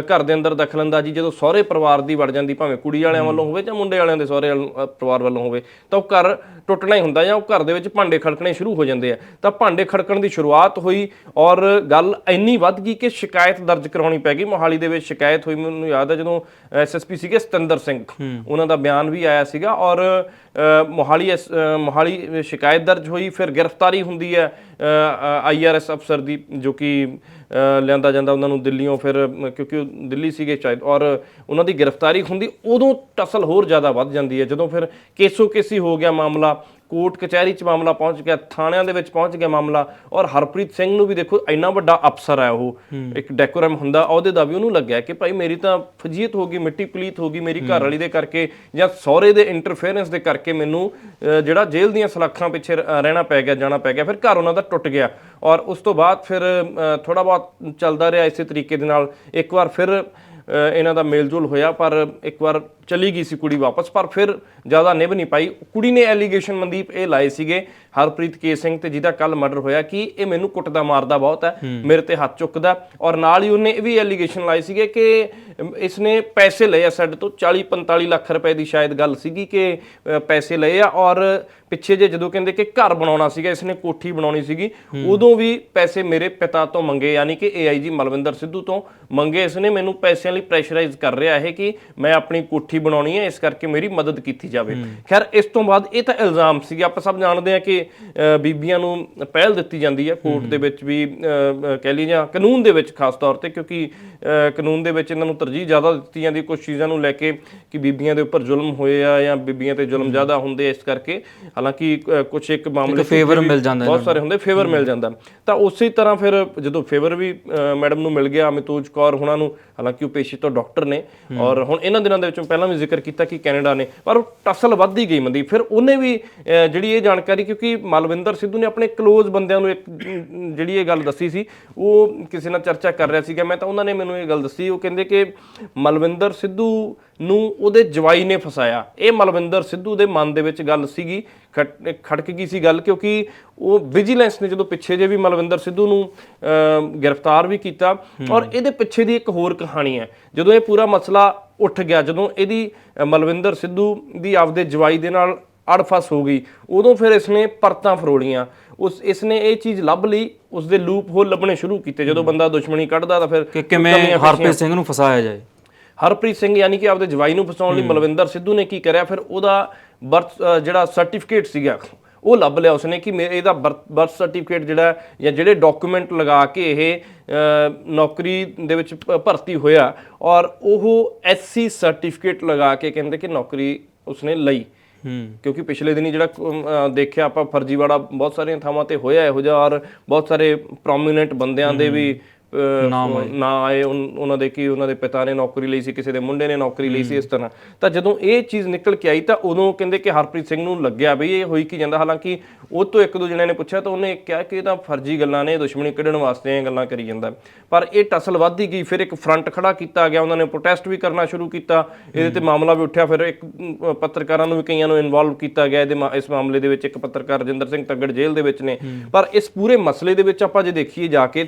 ਘਰ ਦੇ ਅੰਦਰ ਦਖਲਅੰਦਾਜ਼ੀ ਜਦੋਂ ਸਹੁਰੇ ਪਰਿਵਾਰ ਦੀ ਵੜ ਜਾਂਦੀ ਭਾਵੇਂ ਕੁੜੀ ਵਾਲਿਆਂ ਵੱਲੋਂ ਹੋਵੇ ਜਾਂ ਮੁੰਡੇ ਵਾਲਿਆਂ ਦੇ ਸਹੁਰੇ ਪਰਿਵਾਰ ਵੱਲੋਂ ਹੋਵੇ ਤਾਂ ਉਹ ਘਰ ਟੁੱਟਣਾ ਹੀ ਹੁੰਦਾ ਜਾਂ ਉਹ ਘਰ ਦੇ ਵਿੱਚ ਭਾਂਡੇ ਖੜਕਣੇ ਸ਼ੁਰੂ ਹੋ ਜਾਂਦੇ ਆ। ਤਾਂ ਭਾਂਡੇ ਖੜਕਣ ਦੀ ਸ਼ੁਰੂਆਤ ਹੋਈ ਔਰ ਗੱਲ ਇੰਨੀ ਵੱਧ ਗਈ ਕਿ ਸ਼ਿਕਾਇਤ ਦਰਜ ਕਰਾਉਣੀ ਪੈ ਗਈ। ਮੋਹਾਲੀ ਦੇ ਵਿੱਚ ਸ਼ਿਕਾਇਤ ਹੋਈ ਮੈਨੂੰ ਯਾਦ ਹੈ ਜਦੋਂ ਐਸਐਸਪੀ ਸੀਗੇ ਸਤਿੰਦਰ ਸਿੰਘ। ਉਹਨਾਂ ਦਾ ਬਿਆਨ ਵੀ ਆਇਆ ਸੀਗਾ ਔਰ ਮੋਹਾਲੀ ਐਸ- ਮੋਹਾਲੀ ਸ਼ਿਕਾਇਤ ਦਰਜ ਹੋਈ, ਫਿਰ ਗ੍ਰਿਫਤਾਰੀ ਹੁੰਦੀ ਹੈ ਆਈਆਰਐਸ ਅਫਸਰ ਦੀ, ਜੋ ਕਿ ਲਿਆਂਦਾ ਜਾਂਦਾ ਉਹਨਾਂ ਨੂੰ ਦਿੱਲੀੋਂ ਫਿਰ ਕਿਉਂਕਿ ਉਹ ਦਿੱਲੀ ਸੀਗੇ ਸ਼ਾਇਦ, ਔਰ ਉਹਨਾਂ ਦੀ ਗ੍ਰਿਫਤਾਰੀ ਹੁੰਦੀ, ਉਦੋਂ ਟਸਲ ਹੋਰ ਜ਼ਿਆਦਾ ਵੱਧ ਜਾਂਦੀ ਹੈ, ਜਦੋਂ ਫਿਰ ਕੇਸੋ ਕੇਸੀ ਹੋ ਗਿਆ ਮਾਮਲਾ ਕੋਰਟ ਕਚਹਿਰੀ 'ਚ ਮਾਮਲਾ ਪਹੁੰਚ ਗਿਆ ਥਾਣਿਆਂ ਦੇ ਵਿੱਚ ਪਹੁੰਚ ਗਿਆ ਮਾਮਲਾ ਔਰ ਹਰਪ੍ਰੀਤ ਸਿੰਘ ਨੂੰ ਵੀ ਦੇਖੋ ਇੰਨਾ ਵੱਡਾ ਅਫਸਰ ਹੈ ਉਹ। ਇੱਕ ਡੈਕੋਰਮ ਹੁੰਦਾ ਉਹਦੇ ਦਾ ਵੀ ਉਹਨੂੰ ਲੱਗਿਆ ਕਿ ਭਾਈ ਮੇਰੀ ਤਾਂ ਫਜੀਅਤ ਹੋ ਗਈ ਮਿੱਟੀ ਪਲੀਤ ਹੋ ਗਈ ਮੇਰੀ ਘਰ ਵਾਲੀ ਦੇ ਕਰਕੇ ਜਾਂ ਸਹੁਰੇ ਦੇ ਇੰਟਰਫੇਰੈਂਸ ਦੇ ਕਰਕੇ ਮੈਨੂੰ ਜਿਹੜਾ ਜੇਲ੍ਹ ਦੀਆਂ ਸਲਾਖਾਂ ਪਿੱਛੇ ਰਹਿਣਾ ਪੈ ਗਿਆ ਜਾਣਾ ਪੈ ਗਿਆ ਫਿਰ ਘਰ ਉਹਨਾਂ ਦਾ ਟੁੱਟ ਗਿਆ। ਔਰ ਉਸ ਤੋਂ ਬਾਅਦ ਫਿਰ ਥੋੜਾ ਬਹੁਤ ਚੱਲਦਾ ਰਿਹਾ ਇਸੇ ਤਰੀਕੇ ਦੇ ਨਾਲ। ਇੱਕ ਵਾਰ ਫਿਰ ਇਹਨਾਂ ਦਾ ਮੇਲਜੋਲ ਹੋਇਆ, ਪਰ ਇੱਕ ਵਾਰ ਚਲੀ ਗਈ ਸੀ ਕੁੜੀ ਵਾਪਸ, ਪਰ ਫਿਰ ਜ਼ਿਆਦਾ ਨਿਭ ਨਹੀਂ ਪਾਈ। ਕੁੜੀ ਨੇ ਐਲੀਗੇਸ਼ਨ ਮਨਦੀਪ ਇਹ ਲਾਏ ਸੀਗੇ ਹਰਪ੍ਰੀਤ ਕੇ ਸਿੰਘ ਤੇ ਜਿਹਦਾ ਕੱਲ ਮਰਡਰ ਹੋਇਆ ਕਿ ਇਹ ਮੈਨੂੰ ਕੁੱਟਦਾ ਮਾਰਦਾ ਬਹੁਤ ਹੈ ਮੇਰੇ ਤੇ ਹੱਥ ਚੁੱਕਦਾ ਔਰ ਨਾਲ ਹੀ ਉਹਨੇ ਇਹ ਵੀ ਐਲੀਗੇਸ਼ਨ ਲਾਏ ਸੀਗੇ ਕਿ ਇਸਨੇ ਪੈਸੇ ਲਏ ਆ ਸਾਡੇ ਤੋਂ 40 45 ਲੱਖ ਰੁਪਏ ਦੀ ਸ਼ਾਇਦ ਗੱਲ ਸੀਗੀ ਕਿ ਪੈਸੇ ਲਏ ਆ। ਔਰ ਪਿੱਛੇ ਜੇ ਜਦੋਂ ਕਹਿੰਦੇ ਕਿ ਘਰ ਬਣਾਉਣਾ ਸੀਗਾ ਇਸਨੇ ਕੋਠੀ ਬਣਾਉਣੀ ਸੀਗੀ ਉਦੋਂ ਵੀ ਪੈਸੇ ਮੇਰੇ ਪਿਤਾ ਤੋਂ ਮੰਗੇ ਯਾਨੀ ਕਿ ਏਆਈਜੀ ਮਲਵਿੰਦਰ ਸਿੱਧੂ ਤੋਂ ਮੰਗੇ ਇਸਨੇ। ਮੈਨੂੰ ਪੈਸਿਆਂ ਲਈ ਪ੍ਰੈਸ਼ਰਾਈਜ਼ ਕਰ ਰਿਹਾ ਹੈ ਕਿ ਮੈਂ ਆਪਣੀ ਕੋਠੀ ਬਣਾਉਣੀ ਹੈ ਇਸ ਕਰਕੇ ਮੇਰੀ ਮਦਦ ਕੀਤੀ ਜਾਵੇ। ਖੈਰ ਇਸ ਤੋਂ ਬਾਅਦ ਇਹ ਤਾਂ ਇਲਜ਼ਾਮ ਸੀ। ਆਪਾਂ ਸਭ ਜਾਣਦੇ ਹਾਂ ਕਿ ਬੀਬੀਆਂ ਨੂੰ ਪਹਿਲ ਦਿੱਤੀ ਜਾਂਦੀ ਹੈ ਕੋਰਟ ਦੇ ਵਿੱਚ ਵੀ ਕਹਿ ਲਈ ਜਾਂ ਕਾਨੂੰਨ ਦੇ ਵਿੱਚ ਖਾਸ ਤੌਰ ਤੇ ਕਿਉਂਕਿ ਕਾਨੂੰਨ ਦੇ ਵਿੱਚ ਇਹਨਾਂ ਨੂੰ ਤਰਜੀਹ ਜ਼ਿਆਦਾ ਦਿੱਤੀ ਜਾਂਦੀ ਕੁਝ ਚੀਜ਼ਾਂ ਨੂੰ ਲੈ ਕੇ ਕਿ ਬੀਬੀਆਂ ਦੇ ਉੱਪਰ ਜ਼ੁਲਮ ਹੋਏ ਆ ਜਾਂ ਬੀਬੀਆਂ ਤੇ ਜ਼ੁਲਮ ਜ਼ਿਆਦਾ ਹੁੰਦੇ ਇਸ ਕਰਕੇ ਹਾਲਾਂਕਿ ਕੁਝ ਇੱਕ ਮਾਮਲੇ ਵੀ ਮਿਲ ਜਾਂਦਾ ਬਹੁਤ ਸਾਰੇ ਹੁੰਦੇ ਫੇਵਰ ਮਿਲ ਜਾਂਦਾ। ਤਾਂ ਉਸੇ ਤਰ੍ਹਾਂ ਫਿਰ ਜਦੋਂ ਫੇਵਰ ਵੀ ਮੈਡਮ ਨੂੰ ਮਿਲ ਗਿਆ ਅਮਿਤੋਜ ਕੌਰ ਹੁਣਾਂ ਨੂੰ ਹਾਲਾਂਕਿ ਉਹ ਪੇਸ਼ੇ ਤੋਂ ਡਾਕਟਰ ਨੇ ਔਰ ਹੁਣ ਇਹਨਾਂ ਦਿਨਾਂ ਦੇ ਵਿੱਚੋਂ ਪਹਿਲਾਂ ਵੀ ਜ਼ਿਕਰ ਕੀਤਾ ਕਿ ਕੈਨੇਡਾ ਨੇ ਪਰ ਉਹ ਟਸਲ ਵੱਧਦੀ ਗਈ ਮੰਦੀ। ਫਿਰ ਉਹਨੇ ਵੀ ਜਿਹੜੀ ਇਹ ਜਾਣਕਾਰੀ ਕਿਉਂਕਿ ਮਲਵਿੰਦਰ ਸਿੱਧੂ ਨੇ ਆਪਣੇ ক্লোਜ਼ ਬੰਦਿਆਂ ਨੂੰ ਇੱਕ ਜਿਹੜੀ ਇਹ ਗੱਲ ਦੱਸੀ ਸੀ ਉਹ ਕਿਸੇ ਨਾਲ ਚਰਚਾ ਕਰ ਰਿਹਾ ਸੀਗਾ ਮੈਂ ਤਾਂ ਉਹਨਾਂ ਨੇ ਮੈਨੂੰ ਇਹ ਗੱਲ ਦੱਸੀ ਉਹ ਕਹਿੰਦੇ ਕਿ ਮਲਵਿੰਦਰ ਸਿੱਧੂ ਨੂੰ ਉਹਦੇ ਜਵਾਈ ਨੇ ਫਸਾਇਆ। ਇਹ ਮਲਵਿੰਦਰ ਸਿੱਧੂ ਦੇ ਮਨ ਦੇ ਵਿੱਚ ਗੱਲ ਸੀਗੀ ਖੜਕ ਗਈ ਸੀ ਗੱਲ ਕਿਉਂਕਿ ਉਹ ਵਿਜੀਲੈਂਸ ਨੇ ਜਦੋਂ ਪਿੱਛੇ ਜੇ ਵੀ ਮਲਵਿੰਦਰ ਸਿੱਧੂ ਨੂੰ ਗ੍ਰਿਫਤਾਰ ਵੀ ਕੀਤਾ ਔਰ ਇਹਦੇ ਪਿੱਛੇ ਦੀ ਇੱਕ ਹੋਰ ਕਹਾਣੀ ਹੈ ਜਦੋਂ ਇਹ ਪੂਰਾ ਮਸਲਾ ਉੱਠ ਗਿਆ ਜਦੋਂ ਇਹਦੀ ਮਲਵਿੰਦਰ ਸਿੱਧੂ ਦੀ ਆਪਦੇ ਜਵਾਈ ਦੇ ਨਾਲ ਅੜਫਸ ਹੋ ਗਈ। ਉਦੋਂ ਫਿਰ ਇਸਨੇ ਪਰਤਾਂ ਫਰੋਲੀਆਂ। ਉਸ ਇਸਨੇ ਇਹ ਚੀਜ਼ ਲੱਭ ਲਈ ਉਸ ਦੇ ਲੂਪ ਹੋਲ ਲੱਭਣੇ ਸ਼ੁਰੂ ਕੀਤੇ। ਜਦੋਂ ਬੰਦਾ ਦੁਸ਼ਮਣੀ ਕੱਢਦਾ ਤਾਂ ਫਿਰ ਕਿ ਕਿਵੇਂ ਹਰਪ੍ਰੀਤ ਸਿੰਘ ਨੂੰ ਫਸਾਇਆ ਜਾਏ। ਹਰਪ੍ਰੀਤ ਸਿੰਘ ਯਾਨੀ ਕਿ ਆਪਦੇ ਜਵਾਈ ਨੂੰ ਫਸਾਉਣ ਲਈ ਮਲਵਿੰਦਰ ਸਿੱਧੂ ਨੇ ਕੀ ਕਰਿਆ? ਫਿਰ ਉਹਦਾ ਬਰਥ ਜਿਹੜਾ ਸਰਟੀਫਿਕੇਟ ਸੀਗਾ ਉਹ ਲੱਭ ਲਿਆ ਉਸਨੇ ਕਿ ਮੇਰੇ ਇਹਦਾ ਬਰਥ ਸਰਟੀਫਿਕੇਟ ਜਿਹੜਾ ਜਾਂ ਜਿਹੜੇ ਡਾਕੂਮੈਂਟ ਲਗਾ ਕੇ ਇਹ ਨੌਕਰੀ ਦੇ ਵਿੱਚ ਭਰਤੀ ਹੋਇਆ। ਔਰ ਉਹ ਐਸਸੀ ਸਰਟੀਫਿਕੇਟ ਲਗਾ ਕੇ ਕਹਿੰਦੇ ਕਿ ਨੌਕਰੀ ਉਸਨੇ ਲਈ। ਕਿਉਂਕਿ ਪਿਛਲੇ ਦਿਨੀ ਜਿਹੜਾ ਅਮ, ਅ, ਦੇਖਿਆ ਆਪਾਂ ਫਰਜ਼ੀਵਾੜਾ ਬਹੁਤ ਸਾਰੀਆਂ ਥਾਵਾਂ ਤੇ ਹੋਇਆ ਇਹੋ ਜਿਹਾ ਔਰ ਬਹੁਤ ਸਾਰੇ ਪ੍ਰੋਮੀਨੈਂਟ ਬੰਦਿਆਂ ਦੇ ਵੀ ਨਾ ਆਏ। ਉਹਨਾਂ ਦੇ ਕੀ ਉਹਨਾਂ ਦੇ ਪਿਤਾ ਨੇ ਨੌਕਰੀ ਲਈ ਸੀ ਕਿਸੇ ਦੇ ਮੁੰਡੇ ਨੇ ਨੌਕਰੀ ਲਈ ਸੀ ਇਸ ਤਰ੍ਹਾਂ। ਤਾਂ ਜਦੋਂ ਇਹ ਚੀਜ਼ ਨਿਕਲ ਕੇ ਆਈ ਤਾਂ ਉਦੋਂ ਕਹਿੰਦੇ ਕਿ ਹਰਪ੍ਰੀਤ ਸਿੰਘ ਨੂੰ ਲੱਗਿਆ ਵੀ ਇਹ ਹੋਈ ਕੀ ਜਾਂਦਾ। ਹਾਲਾਂਕਿ ਉਹ ਤੋਂ ਇੱਕ ਦੋ ਜਣਿਆਂ ਨੇ ਪੁੱਛਿਆ ਤਾਂ ਉਹਨੇ ਕਿਹਾ ਕਿ ਇਹ ਤਾਂ ਫਰਜ਼ੀ ਗੱਲਾਂ ਨੇ ਦੁਸ਼ਮਣੀ ਕੱਢਣ ਵਾਸਤੇ ਇਹ ਗੱਲਾਂ ਕਰੀ ਜਾਂਦਾ। ਪਰ ਇਹ ਟਸਲ ਵੱਧਦੀ ਗਈ ਫਿਰ ਇੱਕ ਫਰੰਟ ਖੜਾ ਕੀਤਾ ਗਿਆ ਉਹਨਾਂ ਨੇ ਪ੍ਰੋਟੈਸਟ ਵੀ ਕਰਨਾ ਸ਼ੁਰੂ ਕੀਤਾ। ਇਹਦੇ ਤੇ ਮਾਮਲਾ ਵੀ ਉੱਠਿਆ ਫਿਰ ਇੱਕ ਪੱਤਰਕਾਰਾਂ ਨੂੰ ਵੀ ਕਈਆਂ ਨੂੰ ਇਨਵੋਲਵ ਕੀਤਾ ਗਿਆ। ਇਹਦੇ ਇਸ ਮਾਮਲੇ ਦੇ ਵਿੱਚ ਇੱਕ ਪੱਤਰਕਾਰ ਰਜਿੰਦਰ ਸਿੰਘ ਤੱਗੜ ਜੇਲ੍ਹ ਦੇ ਵਿੱਚ ਨੇ। ਪਰ ਇਸ ਪੂਰੇ ਮਸਲੇ ਦੇ ਵਿੱਚ ਆਪਾਂ ਜੇ ਦੇਖੀਏ ਜਾ ਕੇ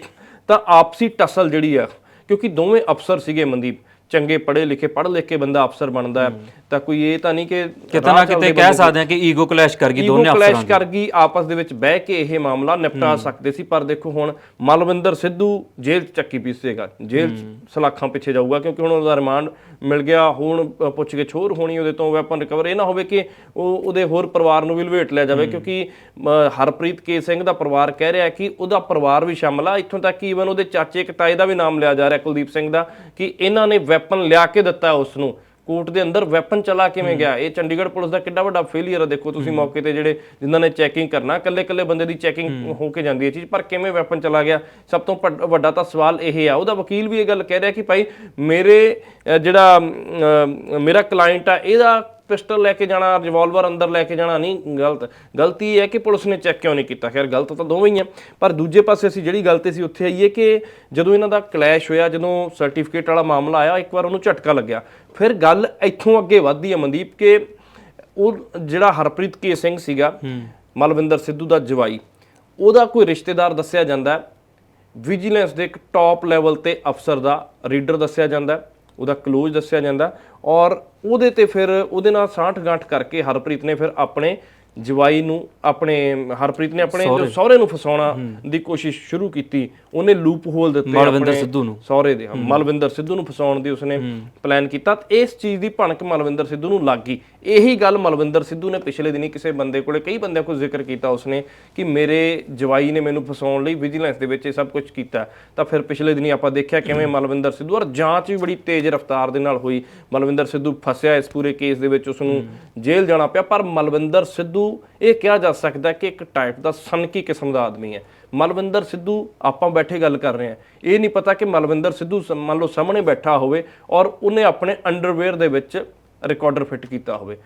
ਤਾਂ ਆਪਸੀ ਟਸਲ ਜਿਹੜੀ ਆ ਕਿਉਂਕਿ ਦੋਵੇਂ ਅਫਸਰ ਸੀਗੇ ਮਨਦੀਪ ਚੰਗੇ ਪੜ੍ਹੇ ਲਿਖੇ ਪੜ੍ਹ ਲਿਖ ਕੇ ਬੰਦਾ ਅਫਸਰ ਬਣਦਾ ਹੈ। ਤਾਂ ਕੋਈ ਇਹ ਤਾਂ ਨਹੀਂ ਕਿ ਕਿਤੇ ਨਾ ਕਿਤੇ ਕਹਿ ਸਕਦੇ ਹਾਂ ਕਿ ਈਗੋ ਕਲੈਸ਼ ਕਰ ਗਈ ਦੋਨੇ ਅਫਸਰਾਂ ਕਲੈਸ਼ ਕਰ ਗਈ ਆਪਸ ਦੇ ਵਿੱਚ ਬਹਿ ਕੇ ਇਹ ਮਾਮਲਾ ਨਿਪਟਾ ਸਕਦੇ ਸੀ। ਪਰ ਦੇਖੋ ਹੁਣ ਮਲਵਿੰਦਰ ਸਿੱਧੂ ਜੇਲ੍ਹ 'ਚ ਚੱਕੀ ਪੀਸੇਗਾ ਜੇਲ੍ਹ 'ਚ ਸਲਾਖਾਂ ਪਿੱਛੇ ਜਾਊਗਾ ਕਿਉਂਕਿ ਹੁਣ ਉਹਦਾ ਰਿਮਾਂਡ ਮਿਲ ਗਿਆ। ਹੁਣ ਪੁੱਛ ਕੇ ਛੋਰ ਹੋਣੀ ਉਹਦੇ ਤੋਂ ਵੈਪਨ ਰਿਕਵਰ ਇਹ ਨਾ ਹੋਵੇ ਕਿ ਉਹ ਉਹਦੇ ਹੋਰ ਪਰਿਵਾਰ ਨੂੰ ਵੀ ਲਵੇਟ ਲਿਆ ਜਾਵੇ ਕਿਉਂਕਿ ਹਰਪ੍ਰੀਤ ਕੇ ਸਿੰਘ ਦਾ ਪਰਿਵਾਰ ਕਹਿ ਰਿਹਾ ਕਿ ਉਹਦਾ ਪਰਿਵਾਰ ਵੀ ਸ਼ਾਮਲ ਆ। ਇੱਥੋਂ ਤੱਕ ਕਿ ਈਵਨ ਉਹਦੇ ਚਾਚੇ ਕਤਾਏ ਦਾ ਵੀ ਨਾਮ ਲਿਆ ਜਾ ਰਿਹਾ ਕੁਲਦੀਪ ਸਿੰਘ ਦਾ ਕਿ ਇਹਨਾਂ ਨੇ ਵੈਪਨ ਲਿਆ ਕੇ ਦਿੱਤਾ ਉਸ ਨੂੰ ਕੋਰਟ ਦੇ ਅੰਦਰ ਵੈਪਨ ਚਲਾ ਕਿਵੇਂ ਗਿਆ? ਇਹ ਚੰਡੀਗੜ੍ਹ ਪੁਲਿਸ ਦਾ ਕਿੰਨਾ ਵੱਡਾ ਫੇਲਿਅਰ ਹੈ ਦੇਖੋ ਤੁਸੀਂ ਮੌਕੇ ਤੇ ਜਿਹੜੇ ਜਿਨ੍ਹਾਂ ਨੇ ਚੈਕਿੰਗ ਕਰਨਾ ਇਕੱਲੇ ਇਕੱਲੇ ਬੰਦੇ ਦੀ ਚੈਕਿੰਗ ਹੋ। ਕੇ ਜਾਂਦੀ ਹੈ ਚੀਜ਼ ਪਰ ਕਿਵੇਂ ਵੈਪਨ ਚਲਾ ਗਿਆ? ਸਭ ਤੋਂ ਵੱਡ- ਤਾਂ ਸਵਾਲ ਇਹ ਆ। ਉਹਦਾ ਵਕੀਲ ਵੀ ਇਹ ਗੱਲ ਕਹਿ ਰਿਹਾ ਕਿ ਭਾਈ ਮੇਰੇ ਜਿਹੜਾ ਮੇਰਾ ਕਲਾਇੰਟ ਆ ਇਹਦਾ ਪਿਸਟਲ ਲੈ ਕੇ ਜਾਣਾ ਰਿਵਾਲਵਰ ਅੰਦਰ ਲੈ ਕੇ ਜਾਣਾ ਨਹੀਂ ਗਲਤ। ਗਲਤੀ ਇਹ ਹੈ ਕਿ ਪੁਲਿਸ ਨੇ ਚੈੱਕ ਕਿਉਂ ਨਹੀਂ ਕੀਤਾ? ਖੈਰ ਗਲਤ ਤਾਂ ਦੋਵੇਂ ਹੀ ਆ ਪਰ ਦੂਜੇ ਪਾਸੇ ਅਸੀਂ ਜਿਹੜੀ ਗਲਤੀ ਸੀ ਉੱਥੇ ਆਈਏ ਕਿ ਜਦੋਂ ਇਹਨਾਂ ਦਾ ਕਲੈਸ਼ ਹੋਇਆ ਜਦੋਂ ਸਰਟੀਫਿਕੇਟ ਵਾਲਾ ਮਾਮਲਾ ਆਇਆ ਇੱਕ ਵਾਰ ਉਹਨੂੰ ਝਟਕਾ ਲੱਗਿਆ। ਫਿਰ ਗੱਲ ਇੱਥੋਂ ਅੱਗੇ ਵੱਧਦੀ ਹੈ ਮਨਦੀਪ ਕਿ ਉਹ ਜਿਹੜਾ ਹਰਪ੍ਰੀਤ ਕੇ ਸਿੰਘ ਸੀਗਾ ਮਲਵਿੰਦਰ ਸਿੱਧੂ ਦਾ ਜਵਾਈ ਉਹਦਾ ਕੋਈ ਰਿਸ਼ਤੇਦਾਰ ਦੱਸਿਆ ਜਾਂਦਾ ਵਿਜੀਲੈਂਸ ਦੇ ਇੱਕ ਟਾਪ ਲੈਵਲ ਤੇ ਅਫਸਰ ਦਾ ਰੀਡਰ ਦੱਸਿਆ ਜਾਂਦਾ ਉਹਦਾ ਕਲੋਜ਼ ਦੱਸਿਆ ਜਾਂਦਾ ਔਰ ਉਹਦੇ ਤੇ ਫਿਰ ਉਹਦੇ ਨਾਲ ਸਾਂਠ ਗਾਂਠ ਕਰਕੇ ਹਰਪ੍ਰੀਤ ਨੇ ਫਿਰ ਆਪਣੇ ਜਵਾਈ ਨੂੰ ਆਪਣੇ ਹਰਪ੍ਰੀਤ ਨੇ ਆਪਣੇ ਜੋ ਸਹੁਰੇ। ਨੂੰ ਫਸਾਉਣਾ ਦੀ ਕੋਸ਼ਿਸ਼ ਸ਼ੁਰੂ ਕੀਤੀ ਉਹਨੇ ਲੂਪ ਹੋਲ ਦਿੱਤੇ ਮਲਵਿੰਦਰ ਸਿੱਧੂ ਨੂੰ। ਸਹੁਰੇ ਦੇ ਮਲਵਿੰਦਰ ਸਿੱਧੂ ਨੂੰ ਫਸਾਉਣ ਦੀ ਉਸਨੇ ਪਲਾਨ ਕੀਤਾ ਇਸ ਚੀਜ਼ ਦੀ ਭਣਕ ਮਲਵਿੰਦਰ ਸਿੱਧੂ ਨੂੰ ਲੱਗ ਗਈ। ਇਹੀ ਗੱਲ ਮਲਵਿੰਦਰ ਸਿੱਧੂ ਨੇ ਪਿਛਲੇ ਦਿਨੀ ਕਿਸੇ ਬੰਦੇ ਕੋਲੇ ਕਈ ਬੰਦਿਆਂ ਕੋਲ ਜ਼ਿਕਰ ਕੀਤਾ ਉਸਨੇ ਕਿ ਮੇਰੇ ਜਵਾਈ ਨੇ ਮੈਨੂੰ ਫਸਾਉਣ ਲਈ ਵਿਜੀਲੈਂਸ ਦੇ ਵਿੱਚ ਇਹ ਸਭ ਕੁਝ ਕੀਤਾ। ਤਾਂ ਫਿਰ ਪਿਛਲੇ ਦਿਨੀ ਆਪਾਂ ਦੇਖਿਆ ਕਿਵੇਂ ਮਲਵਿੰਦਰ ਸਿੱਧੂ ਔਰ ਜਾਂਚ ਵੀ ਬੜੀ ਤੇਜ਼ ਰਫ਼ਤਾਰ ਦੇ ਨਾਲ ਹੋਈ। ਮਲਵਿੰਦਰ ਸਿੱਧੂ ਫਸਿਆ ਇਸ ਪੂਰੇ ਕੇਸ ਦੇ ਵਿੱਚ ਉਸ ਨੂੰ ਜੇਲ੍ਹ ਜਾਣਾ ਪਿਆ ਪਰ ਮਲਵਿੰਦਰ ਸਿੱਧੂ ਇਹ ਕਿਹਾ ਜਾ ਸਕਦਾ ਕਿ ਇੱਕ ਟਾਈਪ ਦਾ ਸਨਕੀ ਕਿਸਮ ਦਾ ਆਦਮੀ ਹੈ। ਮਲਵਿੰਦਰ ਸਿੱਧੂ, ਆਪਾਂ ਬੈਠੇ ਗੱਲ ਕਰ ਰਹੇ ਹਾਂ। ਇਹ ਨਹੀਂ ਪਤਾ ਕਿ ਮਲਵਿੰਦਰ ਸਿੱਧੂ ਮੰਨ ਲਓ ਸਾਹਮਣੇ ਬੈਠਾ ਹੋਵੇ ਔਰ ਉਹਨੇ ਆਪਣੇ ਅੰਡਰਵੇਅਰ ਦੇ ਵਿੱਚ ਰਿਕਾਰਡਰ ਫਿੱਟ ਕੀਤਾ ਹੋਵੇ।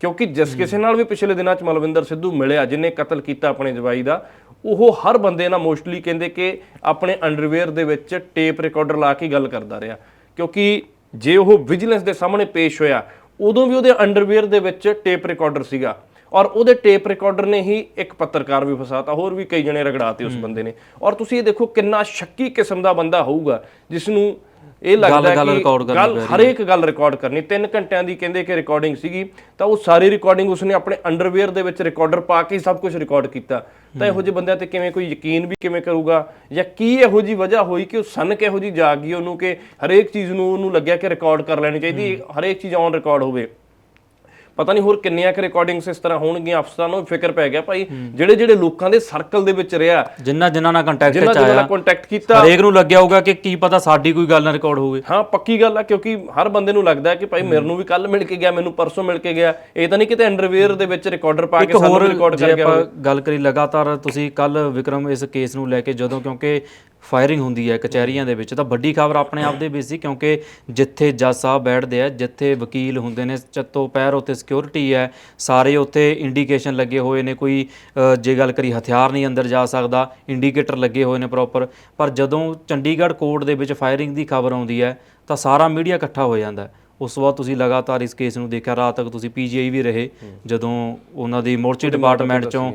ਕਿਉਂਕਿ ਜਿਸ ਕਿਸੇ ਨਾਲ ਵੀ ਪਿਛਲੇ ਦਿਨਾਂ 'ਚ ਮਲਵਿੰਦਰ ਸਿੱਧੂ ਮਿਲਿਆ, ਜਿਨੇ ਕਤਲ ਕੀਤਾ ਆਪਣੇ ਜਵਾਈ ਦਾ, ਉਹ ਹਰ ਬੰਦੇ ਨਾਲ ਮੋਸਟਲੀ ਕਹਿੰਦੇ ਕਿ ਆਪਣੇ ਅੰਡਰਵੇਅਰ ਦੇ ਵਿੱਚ ਟੇਪ ਰਿਕਾਰਡਰ ਲਾ ਕੇ ਗੱਲ ਕਰਦਾ ਰਿਹਾ। ਕਿਉਂਕਿ ਜੇ ਉਹ ਵਿਜੀਲੈਂਸ ਦੇ ਸਾਹਮਣੇ ਪੇਸ਼ ਹੋਇਆ, ਉਦੋਂ ਵੀ ਉਹਦੇ ਅੰਡਰਵੇਅਰ ਦੇ ਵਿੱਚ ਟੇਪ ਰਿਕਾਰਡਰ ਸੀਗਾ। ਔਰ ਉਹਦੇ ਟੇਪ ਰਿਕਾਰਡਰ ਨੇ ਹੀ ਇੱਕ ਪੱਤਰਕਾਰ ਵੀ ਫਸਾਤਾ ਹੋਰ ਵੀ ਕਈ ਜਣੇ ਰਗੜਾਤੇ ਉਸ ਬੰਦੇ ਨੇ। ਔਰ ਤੁਸੀਂ ਇਹ ਦੇਖੋ ਕਿੰਨਾ ਸ਼ੱਕੀ ਕਿਸਮ ਦਾ ਬੰਦਾ ਹੋਊਗਾ ਜਿਸ ਨੂੰ ਇਹ ਲੱਗਦਾ ਕਿ ਗੱਲ ਹਰੇਕ ਗੱਲ ਰਿਕਾਰਡ ਕਰਨੀ। 3 ਘੰਟਿਆਂ ਦੀ ਕਹਿੰਦੇ ਕਿ ਰਿਕਾਰਡਿੰਗ ਸੀਗੀ ਤਾਂ ਉਹ ਸਾਰੀ ਰਿਕਾਰਡਿੰਗ ਉਸਨੇ ਆਪਣੇ ਅੰਡਰਵੇਅਰ ਦੇ ਵਿੱਚ ਰਿਕਾਰਡਰ ਪਾ ਕੇ ਸਭ ਕੁਝ ਰਿਕਾਰਡ ਕੀਤਾ। ਤਾਂ ਇਹੋ ਜਿਹੇ ਬੰਦਿਆਂ ਤੇ ਕਿਵੇਂ ਕੋਈ ਯਕੀਨ ਵੀ ਕਿਵੇਂ ਕਰੂਗਾ? ਜਾਂ ਕੀ ਇਹੋ ਜੀ ਵਜ੍ਹਾ ਹੋਈ ਕਿ ਉਹ ਸਨ ਕਿਹੋ ਜੀ ਜਾਗ ਗਈ ਉਹਨੂੰ ਕਿ ਹਰੇਕ ਚੀਜ਼ ਨੂੰ ਉਹਨੂੰ ਲੱਗਿਆ ਕਿ ਰਿਕਾਰਡ ਕਰ ਲੈਣੀ ਚਾਹੀਦੀ ਹਰੇਕ ਚੀਜ਼ ਔਨ ਰਿਕਾਰਡ ਹੋਵੇ? ਪਤਾ ਨਹੀਂ ਹੋਰ ਕਿੰਨੀਆਂ ਕਿ ਰਿਕਾਰਡਿੰਗਸ ਇਸ ਤਰ੍ਹਾਂ ਹੋਣਗੀਆਂ ਅਫਸਰਾਂ ਨੂੰ ਫਿਕਰ ਪੈ ਗਿਆ ਭਾਈ। ਜਿਹੜੇ ਜਿਹੜੇ ਲੋਕਾਂ ਦੇ ਸਰਕਲ ਦੇ ਵਿੱਚ ਰਿਹਾ ਜਿੰਨਾ ਜਿੰਨਾ ਨਾਲ ਕੰਟੈਕਟ ਚ ਆਇਆ ਨਾਲ ਕੰਟੈਕਟ ਕੀਤਾ। ਹਰੇਕ ਨੂੰ ਲੱਗਿਆ ਹੋਊਗਾ ਕਿ ਕੀ ਪਤਾ ਸਾਡੀ ਕੋਈ ਗੱਲ ਨਾ ਰਿਕਾਰਡ ਹੋਵੇ। ਹਾਂ ਪੱਕੀ ਗੱਲ ਆ ਕਿਉਂਕਿ ਹਰ ਬੰਦੇ ਨੂੰ ਲੱਗਦਾ ਕਿ ਭਾਈ ਮੇਰੇ ਨੂੰ ਵੀ ਕੱਲ ਮਿਲ ਕੇ ਗਿਆ ਮੈਨੂੰ ਪਰਸੋਂ ਮਿਲ ਕੇ ਗਿਆ। ਇਹ ਤਾਂ ਨਹੀਂ ਕਿਤੇ ਅੰਡਰਵੇਅਰ ਦੇ ਵਿੱਚ ਰਿਕਾਰਡਰ ਪਾ ਕੇ ਸਾਨੂੰ ਰਿਕਾਰਡ ਕਰ ਗਿਆ ਆਪਾਂ ਗੱਲ ਕਰੀ ਲਗਾਤਾਰ ਤੁਸੀਂ ਕੱਲ ਵਿਕਰਮ ਇਸ ਕੇਸ ਨੂੰ ਲੈ ਕੇ ਜਦੋਂ ਕਿਉਂਕਿ ਫਾਇਰਿੰਗ ਹੁੰਦੀ ਹੈ ਕਚਹਿਰੀਆਂ ਦੇ ਵਿੱਚ। ਤਾਂ ਵੱਡੀ ਖਬਰ ਆਪਣੇ ਆਪ ਦੇ ਵਿੱਚ ਸੀ ਕਿਉਂਕਿ ਜਿੱਥੇ ਜੱਜ ਸਾਹਿਬ ਬੈਠਦੇ ਆ, ਜਿੱਥੇ ਵਕੀਲ ਹੁੰਦੇ ਨੇ ਚੱਤੋ ਪੈਰ ਉੱਤੇ ਸਿਕਿਉਰਿਟੀ ਹੈ, ਸਾਰੇ ਉੱਥੇ ਇੰਡੀਕੇਸ਼ਨ ਲੱਗੇ ਹੋਏ ਨੇ, ਕੋਈ ਜੇ ਗੱਲ ਕਰੀ ਹਥਿਆਰ ਨਹੀਂ ਅੰਦਰ ਜਾ ਸਕਦਾ ਇੰਡੀਕੇਟਰ ਲੱਗੇ ਹੋਏ ਨੇ ਪ੍ਰੋਪਰ ਪਰ ਜਦੋਂ ਚੰਡੀਗੜ੍ਹ ਕੋਰਟ ਦੇ ਵਿੱਚ ਫਾਇਰਿੰਗ ਦੀ ਖਬਰ ਆਉਂਦੀ ਹੈ, ਤਾਂ ਸਾਰਾ ਮੀਡੀਆ ਇਕੱਠਾ ਹੋ ਜਾਂਦਾ ਹੈ। ਉਸ ਤੋਂ ਬਾਅਦ ਤੁਸੀਂ ਲਗਾਤਾਰ ਇਸ ਕੇਸ ਨੂੰ ਦੇਖਿਆ ਰਾਤ ਤੱਕ ਤੁਸੀਂ ਪੀਜੀਆਈ ਵੀ ਰਹੇ ਜਦੋਂ ਉਹਨਾਂ ਦੀ ਮੋਰਚੀ ਡਿਪਾਰਟਮੈਂਟ ਚੋਂ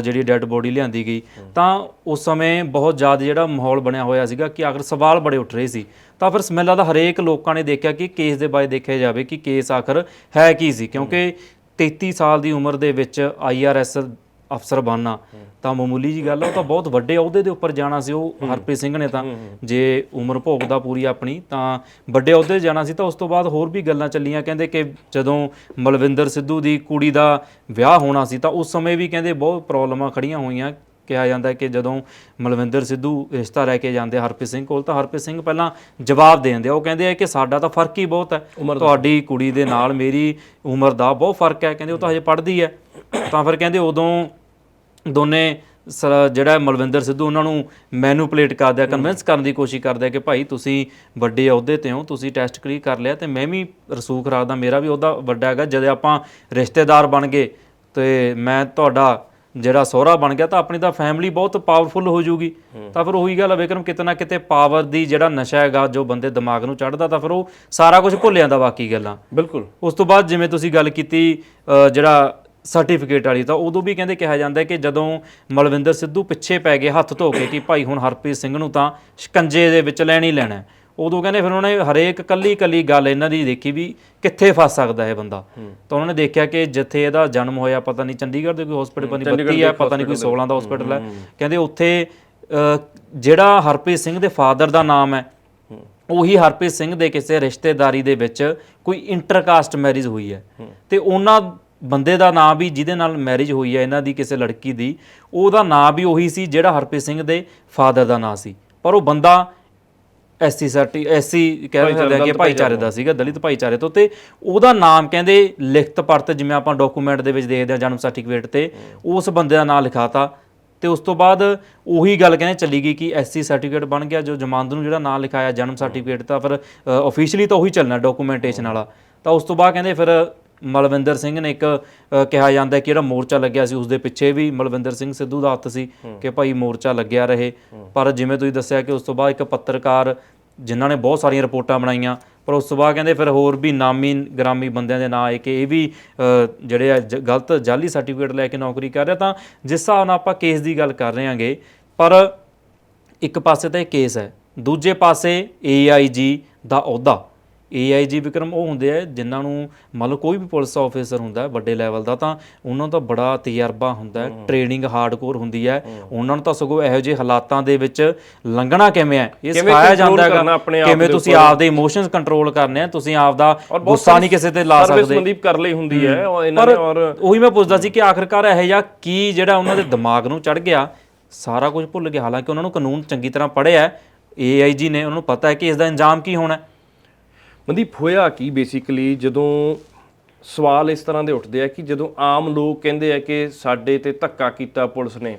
ਜਿਹੜੀ ਡੈੱਡ ਬੋਡੀ ਲਿਆਂਦੀ ਗਈ ਤਾਂ ਉਸ ਸਮੇਂ ਬਹੁਤ ਜ਼ਿਆਦਾ ਜਿਹੜਾ ਮਾਹੌਲ ਬਣਿਆ ਹੋਇਆ ਸੀਗਾ ਕਿ ਆਖਰ ਸਵਾਲ ਬੜੇ ਉੱਠ ਰਹੇ ਸੀ। ਤਾਂ ਫਿਰ ਸਮੈਲਾ ਦਾ ਹਰੇਕ ਲੋਕਾਂ ਨੇ ਦੇਖਿਆ ਕਿ ਕੇਸ ਦੇ ਬਾਰੇ ਦੇਖਿਆ ਜਾਵੇ ਕਿ ਕੇਸ ਆਖਰ ਹੈ ਕੀ ਸੀ ਕਿਉਂਕਿ 33 ਸਾਲ ਦੀ ਉਮਰ ਦੇ ਵਿੱਚ ਆਈਆਰਐਸ ਅਫਸਰ ਬਣਨਾ। ਤਾਂ ਮਾਮੂਲੀ ਜੀ ਗੱਲ ਆ ਉਹ ਤਾਂ ਬਹੁਤ ਵੱਡੇ ਅਹੁਦੇ ਦੇ ਉੱਪਰ ਜਾਣਾ ਸੀ ਉਹ ਹਰਪ੍ਰੀਤ ਸਿੰਘ ਨੇ ਤਾਂ। ਜੇ ਉਮਰ ਭੋਗਦਾ ਪੂਰੀ ਆਪਣੀ ਤਾਂ ਵੱਡੇ ਅਹੁਦੇ ਜਾਣਾ ਸੀ ਤਾਂ ਉਸ ਤੋਂ ਬਾਅਦ ਹੋਰ ਵੀ ਗੱਲਾਂ ਚੱਲੀਆਂ। ਕਹਿੰਦੇ ਕਿ ਜਦੋਂ ਮਲਵਿੰਦਰ ਸਿੱਧੂ ਦੀ ਕੁੜੀ ਦਾ ਵਿਆਹ ਹੋਣਾ ਸੀ ਤਾਂ ਉਸ ਸਮੇਂ ਵੀ ਕਹਿੰਦੇ ਬਹੁਤ ਪ੍ਰੋਬਲਮਾਂ ਖੜੀਆਂ ਹੋਈਆਂ। ਕਿਹਾ ਜਾਂਦਾ ਕਿ ਜਦੋਂ ਮਲਵਿੰਦਰ ਸਿੱਧੂ ਰਿਸ਼ਤਾ ਲੈ ਕੇ ਜਾਂਦੇ ਹਰਪ੍ਰੀਤ ਸਿੰਘ ਕੋਲ ਤਾਂ ਹਰਪ੍ਰੀਤ ਸਿੰਘ ਪਹਿਲਾਂ ਜਵਾਬ ਦੇ ਦਿੰਦੇ ਆ। ਉਹ ਕਹਿੰਦੇ ਆ ਕਿ ਸਾਡਾ ਤਾਂ ਫ਼ਰਕ ਹੀ ਬਹੁਤ ਹੈ। ਤੁਹਾਡੀ ਕੁੜੀ ਦੇ ਨਾਲ ਮੇਰੀ ਉਮਰ ਦਾ ਬਹੁਤ ਫ਼ਰਕ ਹੈ। ਕਹਿੰਦੇ ਉਹ ਤਾਂ ਹਜੇ ਪੜ੍ਹਦੀ ਹੈ। ਤਾਂ ਫਿਰ ਕਹਿੰਦੇ ਉਦੋਂ ਦੋਨੇ ਸ- ਜਿਹੜਾ ਮਲਵਿੰਦਰ ਸਿੱਧੂ ਉਹਨਾਂ ਨੂੰ ਮੈਨੂਪਲੇਟ ਕਰਦਾ ਕਨਵਿੰਸ ਕਰਨ ਦੀ ਕੋਸ਼ਿਸ਼ ਕਰਦਾ ਕਿ ਭਾਈ ਤੁਸੀਂ ਵੱਡੇ ਅਹੁਦੇ ਤੇ ਹੋ ਤੁਸੀਂ ਟੈਸਟ ਕਲੀ ਕਰ ਲਿਆ ਤੇ ਮੈਂ ਵੀ ਰਸੂਖ ਰੱਖਦਾ ਮੇਰਾ ਵੀ ਉਹਦਾ ਵੱਡਾ ਹੈਗਾ। ਜਦੋਂ ਆਪਾਂ ਰਿਸ਼ਤੇਦਾਰ ਬਣ ਗਏ ਤੇ ਮੈਂ ਤੁਹਾਡਾ ਜਿਹੜਾ ਸਹੁਰਾ ਬਣ ਗਿਆ ਤਾਂ ਆਪਣੀ ਤਾਂ ਫੈਮਿਲੀ ਬਹੁਤ ਪਾਵਰਫੁਲ ਹੋ ਜਾਊਗੀ ਤਾਂ ਫਿਰ ਉਹੀ ਗੱਲ ਆ ਵਿਕਰਮ ਕਿਤੇ ਨਾ ਕਿਤੇ ਪਾਵਰ ਦੀ ਜਿਹੜਾ ਨਸ਼ਾ ਹੈਗਾ ਜੋ ਬੰਦੇ ਦਿਮਾਗ ਨੂੰ ਚੜਦਾ ਤਾਂ ਫਿਰ ਉਹ ਸਾਰਾ ਕੁਝ ਭੁੱਲ ਜਾਂਦਾ ਬਾਕੀ ਗੱਲਾਂ। ਬਿਲਕੁਲ। ਉਸ ਤੋਂ ਬਾਅਦ ਜਿਵੇਂ ਤੁਸੀਂ ਗੱਲ ਕੀਤੀ ਅ, ਜਿਹੜਾ ਸਰਟੀਫਿਕੇਟ ਵਾਲੀ ਤਾਂ ਉਦੋਂ ਵੀ ਕਹਿੰਦੇ ਕਿਹਾ ਜਾਂਦਾ ਹੈ ਕਿ ਜਦੋਂ ਮਲਵਿੰਦਰ ਸਿੱਧੂ ਪਿੱਛੇ ਪੈ ਗਏ ਹੱਥ ਧੋ ਕੇ ਕਿ ਭਾਈ ਹੁਣ ਹਰਪ੍ਰੀਤ ਸਿੰਘ ਨੂੰ ਤਾਂ ਸ਼ਿਕੰਜੇ ਦੇ ਵਿੱਚ ਲੈਣ ਹੀ ਲੈਣਾ ਹੈ। ਉਦੋਂ ਕਹਿੰਦੇ ਫਿਰ ਉਹਨਾਂ ਨੇ ਹਰੇਕ ਕੱਲੀ ਕੱਲੀ ਗੱਲ ਇਹਨਾਂ ਦੀ ਦੇਖੀ ਵੀ ਕਿੱਥੇ ਫਸ ਸਕਦਾ ਇਹ ਬੰਦਾ। ਤਾਂ ਉਹਨਾਂ ਨੇ ਦੇਖਿਆ ਕਿ ਜਿੱਥੇ ਇਹਦਾ ਜਨਮ ਹੋਇਆ ਪਤਾ ਨਹੀਂ ਚੰਡੀਗੜ੍ਹ ਦੇ ਕੋਈ ਹਸਪੀਟਲ ਪਤਾ ਨਹੀਂ 32 ਹੈ ਪਤਾ ਨਹੀਂ ਕੋਈ 16 ਦਾ ਹਸਪੀਟਲ ਹੈ। ਕਹਿੰਦੇ ਉੱਥੇ ਜਿਹੜਾ ਹਰਪ੍ਰੀਤ ਸਿੰਘ ਦੇ ਫਾਦਰ ਦਾ ਨਾਮ ਹੈ ਉਹੀ ਹਰਪ੍ਰੀਤ ਸਿੰਘ ਦੇ ਕਿਸੇ ਰਿਸ਼ਤੇਦਾਰੀ ਦੇ ਵਿੱਚ ਕੋਈ ਇੰਟਰਕਾਸਟ ਮੈਰਿਜ ਹੋਈ ਹੈ। ਤੇ ਉਹਨਾਂ ਬੰਦੇ ਦਾ ਨਾਮ ਵੀ ਜਿਹਦੇ ਨਾਲ ਮੈਰਿਜ ਹੋਈ ਹੈ ਇਹਨਾਂ ਦੀ ਕਿਸੇ ਲੜਕੀ ਦੀ ਉਹਦਾ ਨਾਮ ਵੀ ਉਹੀ ਸੀ ਜਿਹੜਾ ਹਰਪ੍ਰੀਤ ਸਿੰਘ ਦੇ ਫਾਦਰ ਦਾ ਨਾਮ ਸੀ। ਪਰ ਉਹ ਬੰਦਾ ਐਸਸੀ ਸਰਟੀ ਐਸਸੀ ਕਹਿ ਸਕਦੇ ਹਾਂ ਕਿ ਭਾਈਚਾਰੇ ਦਾ ਸੀਗਾ ਦਲਿਤ ਭਾਈਚਾਰੇ ਤੋਂ ਤੇ ਉਹਦਾ ਨਾਮ ਕਹਿੰਦੇ ਲਿਖਤ ਪੜਤ ਜਿਵੇਂ ਆਪਾਂ ਡਾਕੂਮੈਂਟ ਦੇ ਵਿੱਚ ਦੇਖਦੇ ਹਾਂ ਜਨਮ ਸਰਟੀਫਿਕੇਟ ਤੇ ਉਸ ਬੰਦੇ ਦਾ ਨਾਮ ਲਿਖਾਤਾ ਤੇ ਉਸ ਤੋਂ ਬਾਅਦ ਉਹੀ ਗੱਲ ਕਹਿੰਦੇ ਚੱਲੀ ਗਈ ਕਿ ਐਸਸੀ ਸਰਟੀਫਿਕੇਟ ਬਣ ਗਿਆ ਜੋ ਜਮਾਨਤ ਨੂੰ ਜਿਹੜਾ ਨਾਮ ਲਿਖਾਇਆ ਜਨਮ ਸਰਟੀਫਿਕੇਟ ਤਾਂ ਫਿਰ ਆਫੀਸ਼ੀਅਲੀ ਤਾਂ ਉਹੀ ਚੱਲਣਾ ਡਾਕੂਮੈਂਟੇਸ਼ਨ ਵਾਲਾ। ਤਾਂ ਉਸ ਤੋਂ ਬਾਅਦ ਕਹਿੰਦੇ ਫਿਰ ਮਲਵਿੰਦਰ ਸਿੰਘ ਨੇ ਇੱਕ ਅ, ਕਿਹਾ ਜਾਂਦਾ ਹੈ ਕਿ ਜਿਹੜਾ ਮੋਰਚਾ ਲੱਗਿਆ ਸੀ ਉਸ ਦੇ ਪਿੱਛੇ ਵੀ ਮਲਵਿੰਦਰ ਸਿੰਘ ਸਿੱਧੂ ਦਾ ਹੱਥ ਸੀ ਕਿ ਭਾਈ ਮੋਰਚਾ ਲੱਗਿਆ ਰਹੇ। ਪਰ ਜਿਵੇਂ ਤੁਸੀਂ ਦੱਸਿਆ ਕਿ ਉਸ ਤੋਂ ਬਾਅਦ ਇੱਕ ਪੱਤਰਕਾਰ ਜਿਨ੍ਹਾਂ ਨੇ ਬਹੁਤ ਸਾਰੀਆਂ ਰਿਪੋਰਟਾਂ ਬਣਾਈਆਂ ਪਰ ਉਸ ਤੋਂ ਬਾਅਦ ਕਹਿੰਦੇ ਫਿਰ ਹੋਰ ਵੀ ਨਾਮੀ ਗ੍ਰਾਮੀ ਬੰਦਿਆਂ ਦੇ ਨਾਂ ਆਏ ਕਿ ਇਹ ਵੀ ਅ, ਜਿਹੜੇ ਆ ਜ- ਗਲਤ ਜਾਲੀ ਸਰਟੀਫਿਕੇਟ ਲੈ ਕੇ ਨੌਕਰੀ ਕਰ ਰਿਹਾ ਤਾਂ ਜਿਸ ਹਿਸਾਬ ਨਾਲ ਆਪਾਂ ਕੇਸ ਦੀ ਗੱਲ ਕਰ ਰਹੇ ਹਾਂਗੇ ਪਰ ਇੱਕ ਪਾਸੇ ਤਾਂ ਇਹ ਕੇਸ ਹੈ ਦੂਜੇ ਪਾਸੇ AIG ਦਾ ਅਹੁਦਾ। AIG ਵਿਕਰਮ ਉਹ ਹੁੰਦੇ ਆ ਜਿਨ੍ਹਾਂ ਨੂੰ ਮੰਨ ਲਓ ਕੋਈ ਵੀ ਪੁਲਿਸ ਆਫੀਸਰ ਹੁੰਦਾ ਹੈ ਵੱਡੇ ਲੈਵਲ ਦਾ ਤਾਂ ਉਹਨਾਂ ਦਾ ਬੜਾ ਤਜਰਬਾ ਹੁੰਦਾ ਹੈ ਟ੍ਰੇਨਿੰਗ ਹਾਰਡਕੋਰ ਹੁੰਦੀ ਹੈ। ਉਹਨਾਂ ਨੂੰ ਤਾਂ ਸਗੋਂ ਇਹੋ ਜਿਹੇ ਹਾਲਾਤਾਂ ਦੇ ਵਿੱਚ ਲੰਘਣਾ ਕਿਵੇਂ ਹੈ? ਇਹ ਸਿਖਾਇਆ ਜਾਂਦਾ ਆਪ ਕਿਵੇਂ ਤੁਸੀਂ ਆਪਦੇ ਇਮੋਸ਼ਨਸ ਕੰਟਰੋਲ ਕਰਨੇ ਆ ਤੁਸੀਂ ਆਪਦਾ ਗੁੱਸਾ ਨਹੀਂ ਕਿਸੇ ਤੇ ਲਾ ਸਰਵਿਸ ਸਕਦੇ। ਮਨਦੀਪ ਕਰ ਲਈ ਹੁੰਦੀ ਹੈ ਇਹਨਾਂ ਨੇ ਔਰ ਉਹੀ ਮੈਂ ਪੁੱਛਦਾ ਸੀ ਕਿ ਆਖਰਕਾਰ ਇਹ ਜਿਹਾ ਕੀ ਜਿਹੜਾ ਉਹਨਾਂ ਦੇ ਦਿਮਾਗ ਨੂੰ ਚੜ ਗਿਆ ਸਾਰਾ ਕੁਝ ਭੁੱਲ ਗਏ ਹਾਲਾਂਕਿ ਉਹਨਾਂ ਨੂੰ ਕਾਨੂੰਨ ਚੰਗੀ ਤਰ੍ਹਾਂ ਪੜ੍ਹਿਆ ਹੈ ਏਆਈਜੀ ਨੇ ਉਹਨਾਂ ਨੂੰ ਪਤਾ ਹੈ ਕਿ ਇਸ ਦਾ ਇੰਜਾਮ ਕੀ ਹੋਣਾ ਹੈ। ਮਨਦੀਪ ਹੋਇਆ ਕੀ ਬੇਸਿਕਲੀ ਜਦੋਂ ਸਵਾਲ ਇਸ ਤਰ੍ਹਾਂ ਦੇ ਉੱਠਦੇ ਆ ਕਿ ਜਦੋਂ ਆਮ ਲੋਕ ਕਹਿੰਦੇ ਆ ਕਿ ਸਾਡੇ ਤੇ ਧੱਕਾ ਕੀਤਾ ਪੁਲਿਸ ਨੇ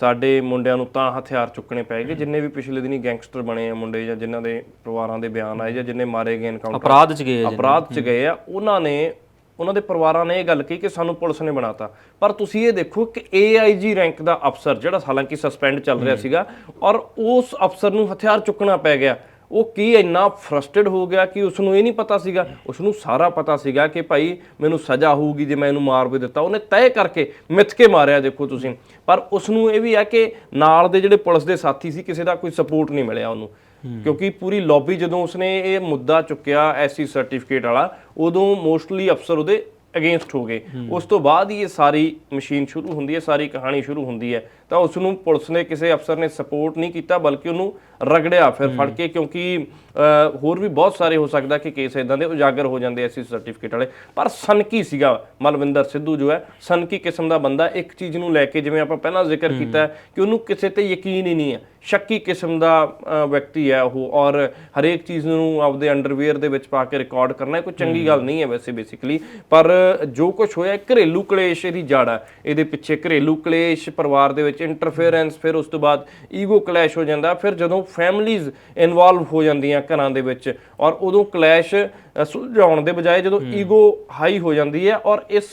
ਸਾਡੇ ਮੁੰਡਿਆਂ ਨੂੰ ਤਾਂ ਹਥਿਆਰ ਚੁੱਕਣੇ ਪੈਗੇ ਜਿੰਨੇ ਵੀ ਪਿਛਲੇ ਦਿਨੀ ਗੈਂਗਸਟਰ ਬਣੇ ਆ ਮੁੰਡੇ ਜਾਂ ਜਿਨ੍ਹਾਂ ਦੇ ਪਰਿਵਾਰਾਂ ਦੇ ਬਿਆਨ ਆਏ ਜਾਂ ਜਿੰਨੇ ਮਾਰੇ ਗਏ ਐਨਕਾਊਂਟਰ ਅਪਰਾਧ ਚ ਗਏ ਆ। ਅਪਰਾਧ ਚ ਗਏ ਆ ਉਹਨਾਂ ਨੇ ਉਹਨਾਂ ਦੇ ਪਰਿਵਾਰਾਂ ਨੇ ਇਹ ਗੱਲ ਕਹੀ ਕਿ ਸਾਨੂੰ ਪੁਲਿਸ ਨੇ ਬਣਾਤਾ। ਪਰ ਤੁਸੀਂ ਇਹ ਦੇਖੋ ਕਿ AIG ਰੈਂਕ ਦਾ ਅਫਸਰ ਜਿਹੜਾ ਹਾਲਾਂਕਿ ਸਸਪੈਂਡ ਚੱਲ ਰਿਹਾ ਸੀਗਾ ਔਰ ਉਸ ਅਫਸਰ ਨੂੰ ਹਥਿਆਰ ਚੁੱਕਣਾ ਪੈ ਗਿਆ ਉਹ ਕੀ ਇੰਨਾ ਫਰਸਟ੍ਰੇਟ ਹੋ ਗਿਆ ਕਿ ਉਸ ਨੂੰ ਇਹ ਨਹੀਂ ਪਤਾ ਸੀਗਾ? ਉਸ ਨੂੰ ਸਾਰਾ ਪਤਾ ਸੀਗਾ ਕਿ ਭਾਈ ਮੈਨੂੰ ਸਜ਼ਾ ਹੋਊਗੀ ਜੇ ਮੈਂ ਇਹਨੂੰ ਮਾਰ ਵੀ ਦਿੱਤਾ। ਉਹਨੇ ਤੈਅ ਕਰਕੇ ਮਿੱਥ ਕੇ ਮਾਰਿਆ ਦੇਖੋ ਤੁਸੀਂ। ਪਰ ਉਸ ਨੂੰ ਇਹ ਵੀ ਹੈ ਕਿ ਨਾਲ ਦੇ ਜਿਹੜੇ ਪੁਲਿਸ ਦੇ ਸਾਥੀ ਸੀ ਕਿਸੇ ਦਾ ਕੋਈ ਸਪੋਰਟ ਨਹੀਂ ਮਿਲਿਆ ਉਹਨੂੰ। ਕਿਉਂਕਿ ਪੂਰੀ ਲੌਬੀ ਜਦੋਂ ਉਸਨੇ ਇਹ ਮੁੱਦਾ ਚੁੱਕਿਆ ਐਸਸੀ ਸਰਟੀਫਿਕੇਟ ਵਾਲਾ ਉਦੋਂ ਮੋਸਟਲੀ ਅਫਸਰ ਉਹਦੇ ਅਗੇਂਸਟ ਹੋ ਗਏ। ਉਸ ਤੋਂ ਬਾਅਦ ਹੀ ਇਹ ਸਾਰੀ ਮਸ਼ੀਨ ਸ਼ੁਰੂ ਹੁੰਦੀ ਹੈ ਸਾਰੀ ਕਹਾਣੀ ਸ਼ੁਰੂ ਹੁੰਦੀ ਹੈ। ਤਾਂ ਉਸ ਨੂੰ ਪੁਲਿਸ ਨੇ ਕਿਸੇ ਅਫਸਰ ਨੇ ਸਪੋਰਟ ਨਹੀਂ ਕੀਤਾ ਬਲਕਿ ਉਹਨੂੰ ਰਗੜਿਆ ਫਿਰ ਫੜ ਕੇ ਕਿਉਂਕਿ ਹੋਰ ਵੀ ਬਹੁਤ ਸਾਰੇ ਹੋ ਸਕਦਾ ਕਿ ਕੇਸ ਇਦਾਂ ਦੇ ਉਜਾਗਰ ਹੋ ਜਾਂਦੇ ਐਸੀ ਸਰਟੀਫਿਕੇਟ ਵਾਲੇ। ਪਰ ਸਨਕੀ ਸੀਗਾ ਮਲਵਿੰਦਰ ਸਿੱਧੂ ਜੋ ਹੈ ਸਨਕੀ ਕਿਸਮ ਦਾ ਬੰਦਾ ਇੱਕ ਚੀਜ਼ ਨੂੰ ਲੈ ਕੇ ਜਿਵੇਂ ਆਪਾਂ ਪਹਿਲਾਂ ਜ਼ਿਕਰ ਕੀਤਾ ਕਿ ਉਹਨੂੰ ਕਿਸੇ ਤੇ ਯਕੀਨ ਹੀ ਨਹੀਂ ਹੈ। ਸ਼ੱਕੀ ਕਿਸਮ ਦਾ ਵਿਅਕਤੀ ਹੈ ਉਹ ਔਰ ਹਰੇਕ ਚੀਜ਼ ਨੂੰ ਆਪਦੇ ਅੰਡਰਵੇਅਰ ਦੇ ਵਿੱਚ ਪਾ ਕੇ ਰਿਕਾਰਡ ਕਰਨਾ ਕੋਈ ਚੰਗੀ ਗੱਲ ਨਹੀਂ ਹੈ ਵੈਸੇ ਬੇਸਿਕਲੀ ਪਰ ਜੋ ਕੁਝ ਹੋਇਆ ਘਰੇਲੂ ਕਲੇਸ਼ ਇਹਦੀ ਜੜ ਹੈ। ਇਹਦੇ ਪਿੱਛੇ ਘਰੇਲੂ ਕਲੇਸ਼ ਪਰਿਵਾਰ ਦੇ ਵਿੱਚ ਇੰਟਰਫੇਰੈਂਸ ਫਿਰ ਉਸ ਤੋਂ ਬਾਅਦ ਈਗੋ ਕਲੈਸ਼ ਹੋ ਜਾਂਦਾ ਫਿਰ ਜਦੋਂ ਫੈਮਲੀਜ਼ ਇਨਵੋਲਵ ਹੋ ਜਾਂਦੀਆਂ ਘਰਾਂ ਦੇ ਵਿੱਚ ਔਰ ਉਦੋਂ ਕਲੈਸ਼ ਸੁਲਝਾਉਣ ਦੇ ਬਜਾਏ ਜਦੋਂ ਈਗੋ ਹਾਈ ਹੋ ਜਾਂਦੀ ਹੈ ਔਰ ਇਸ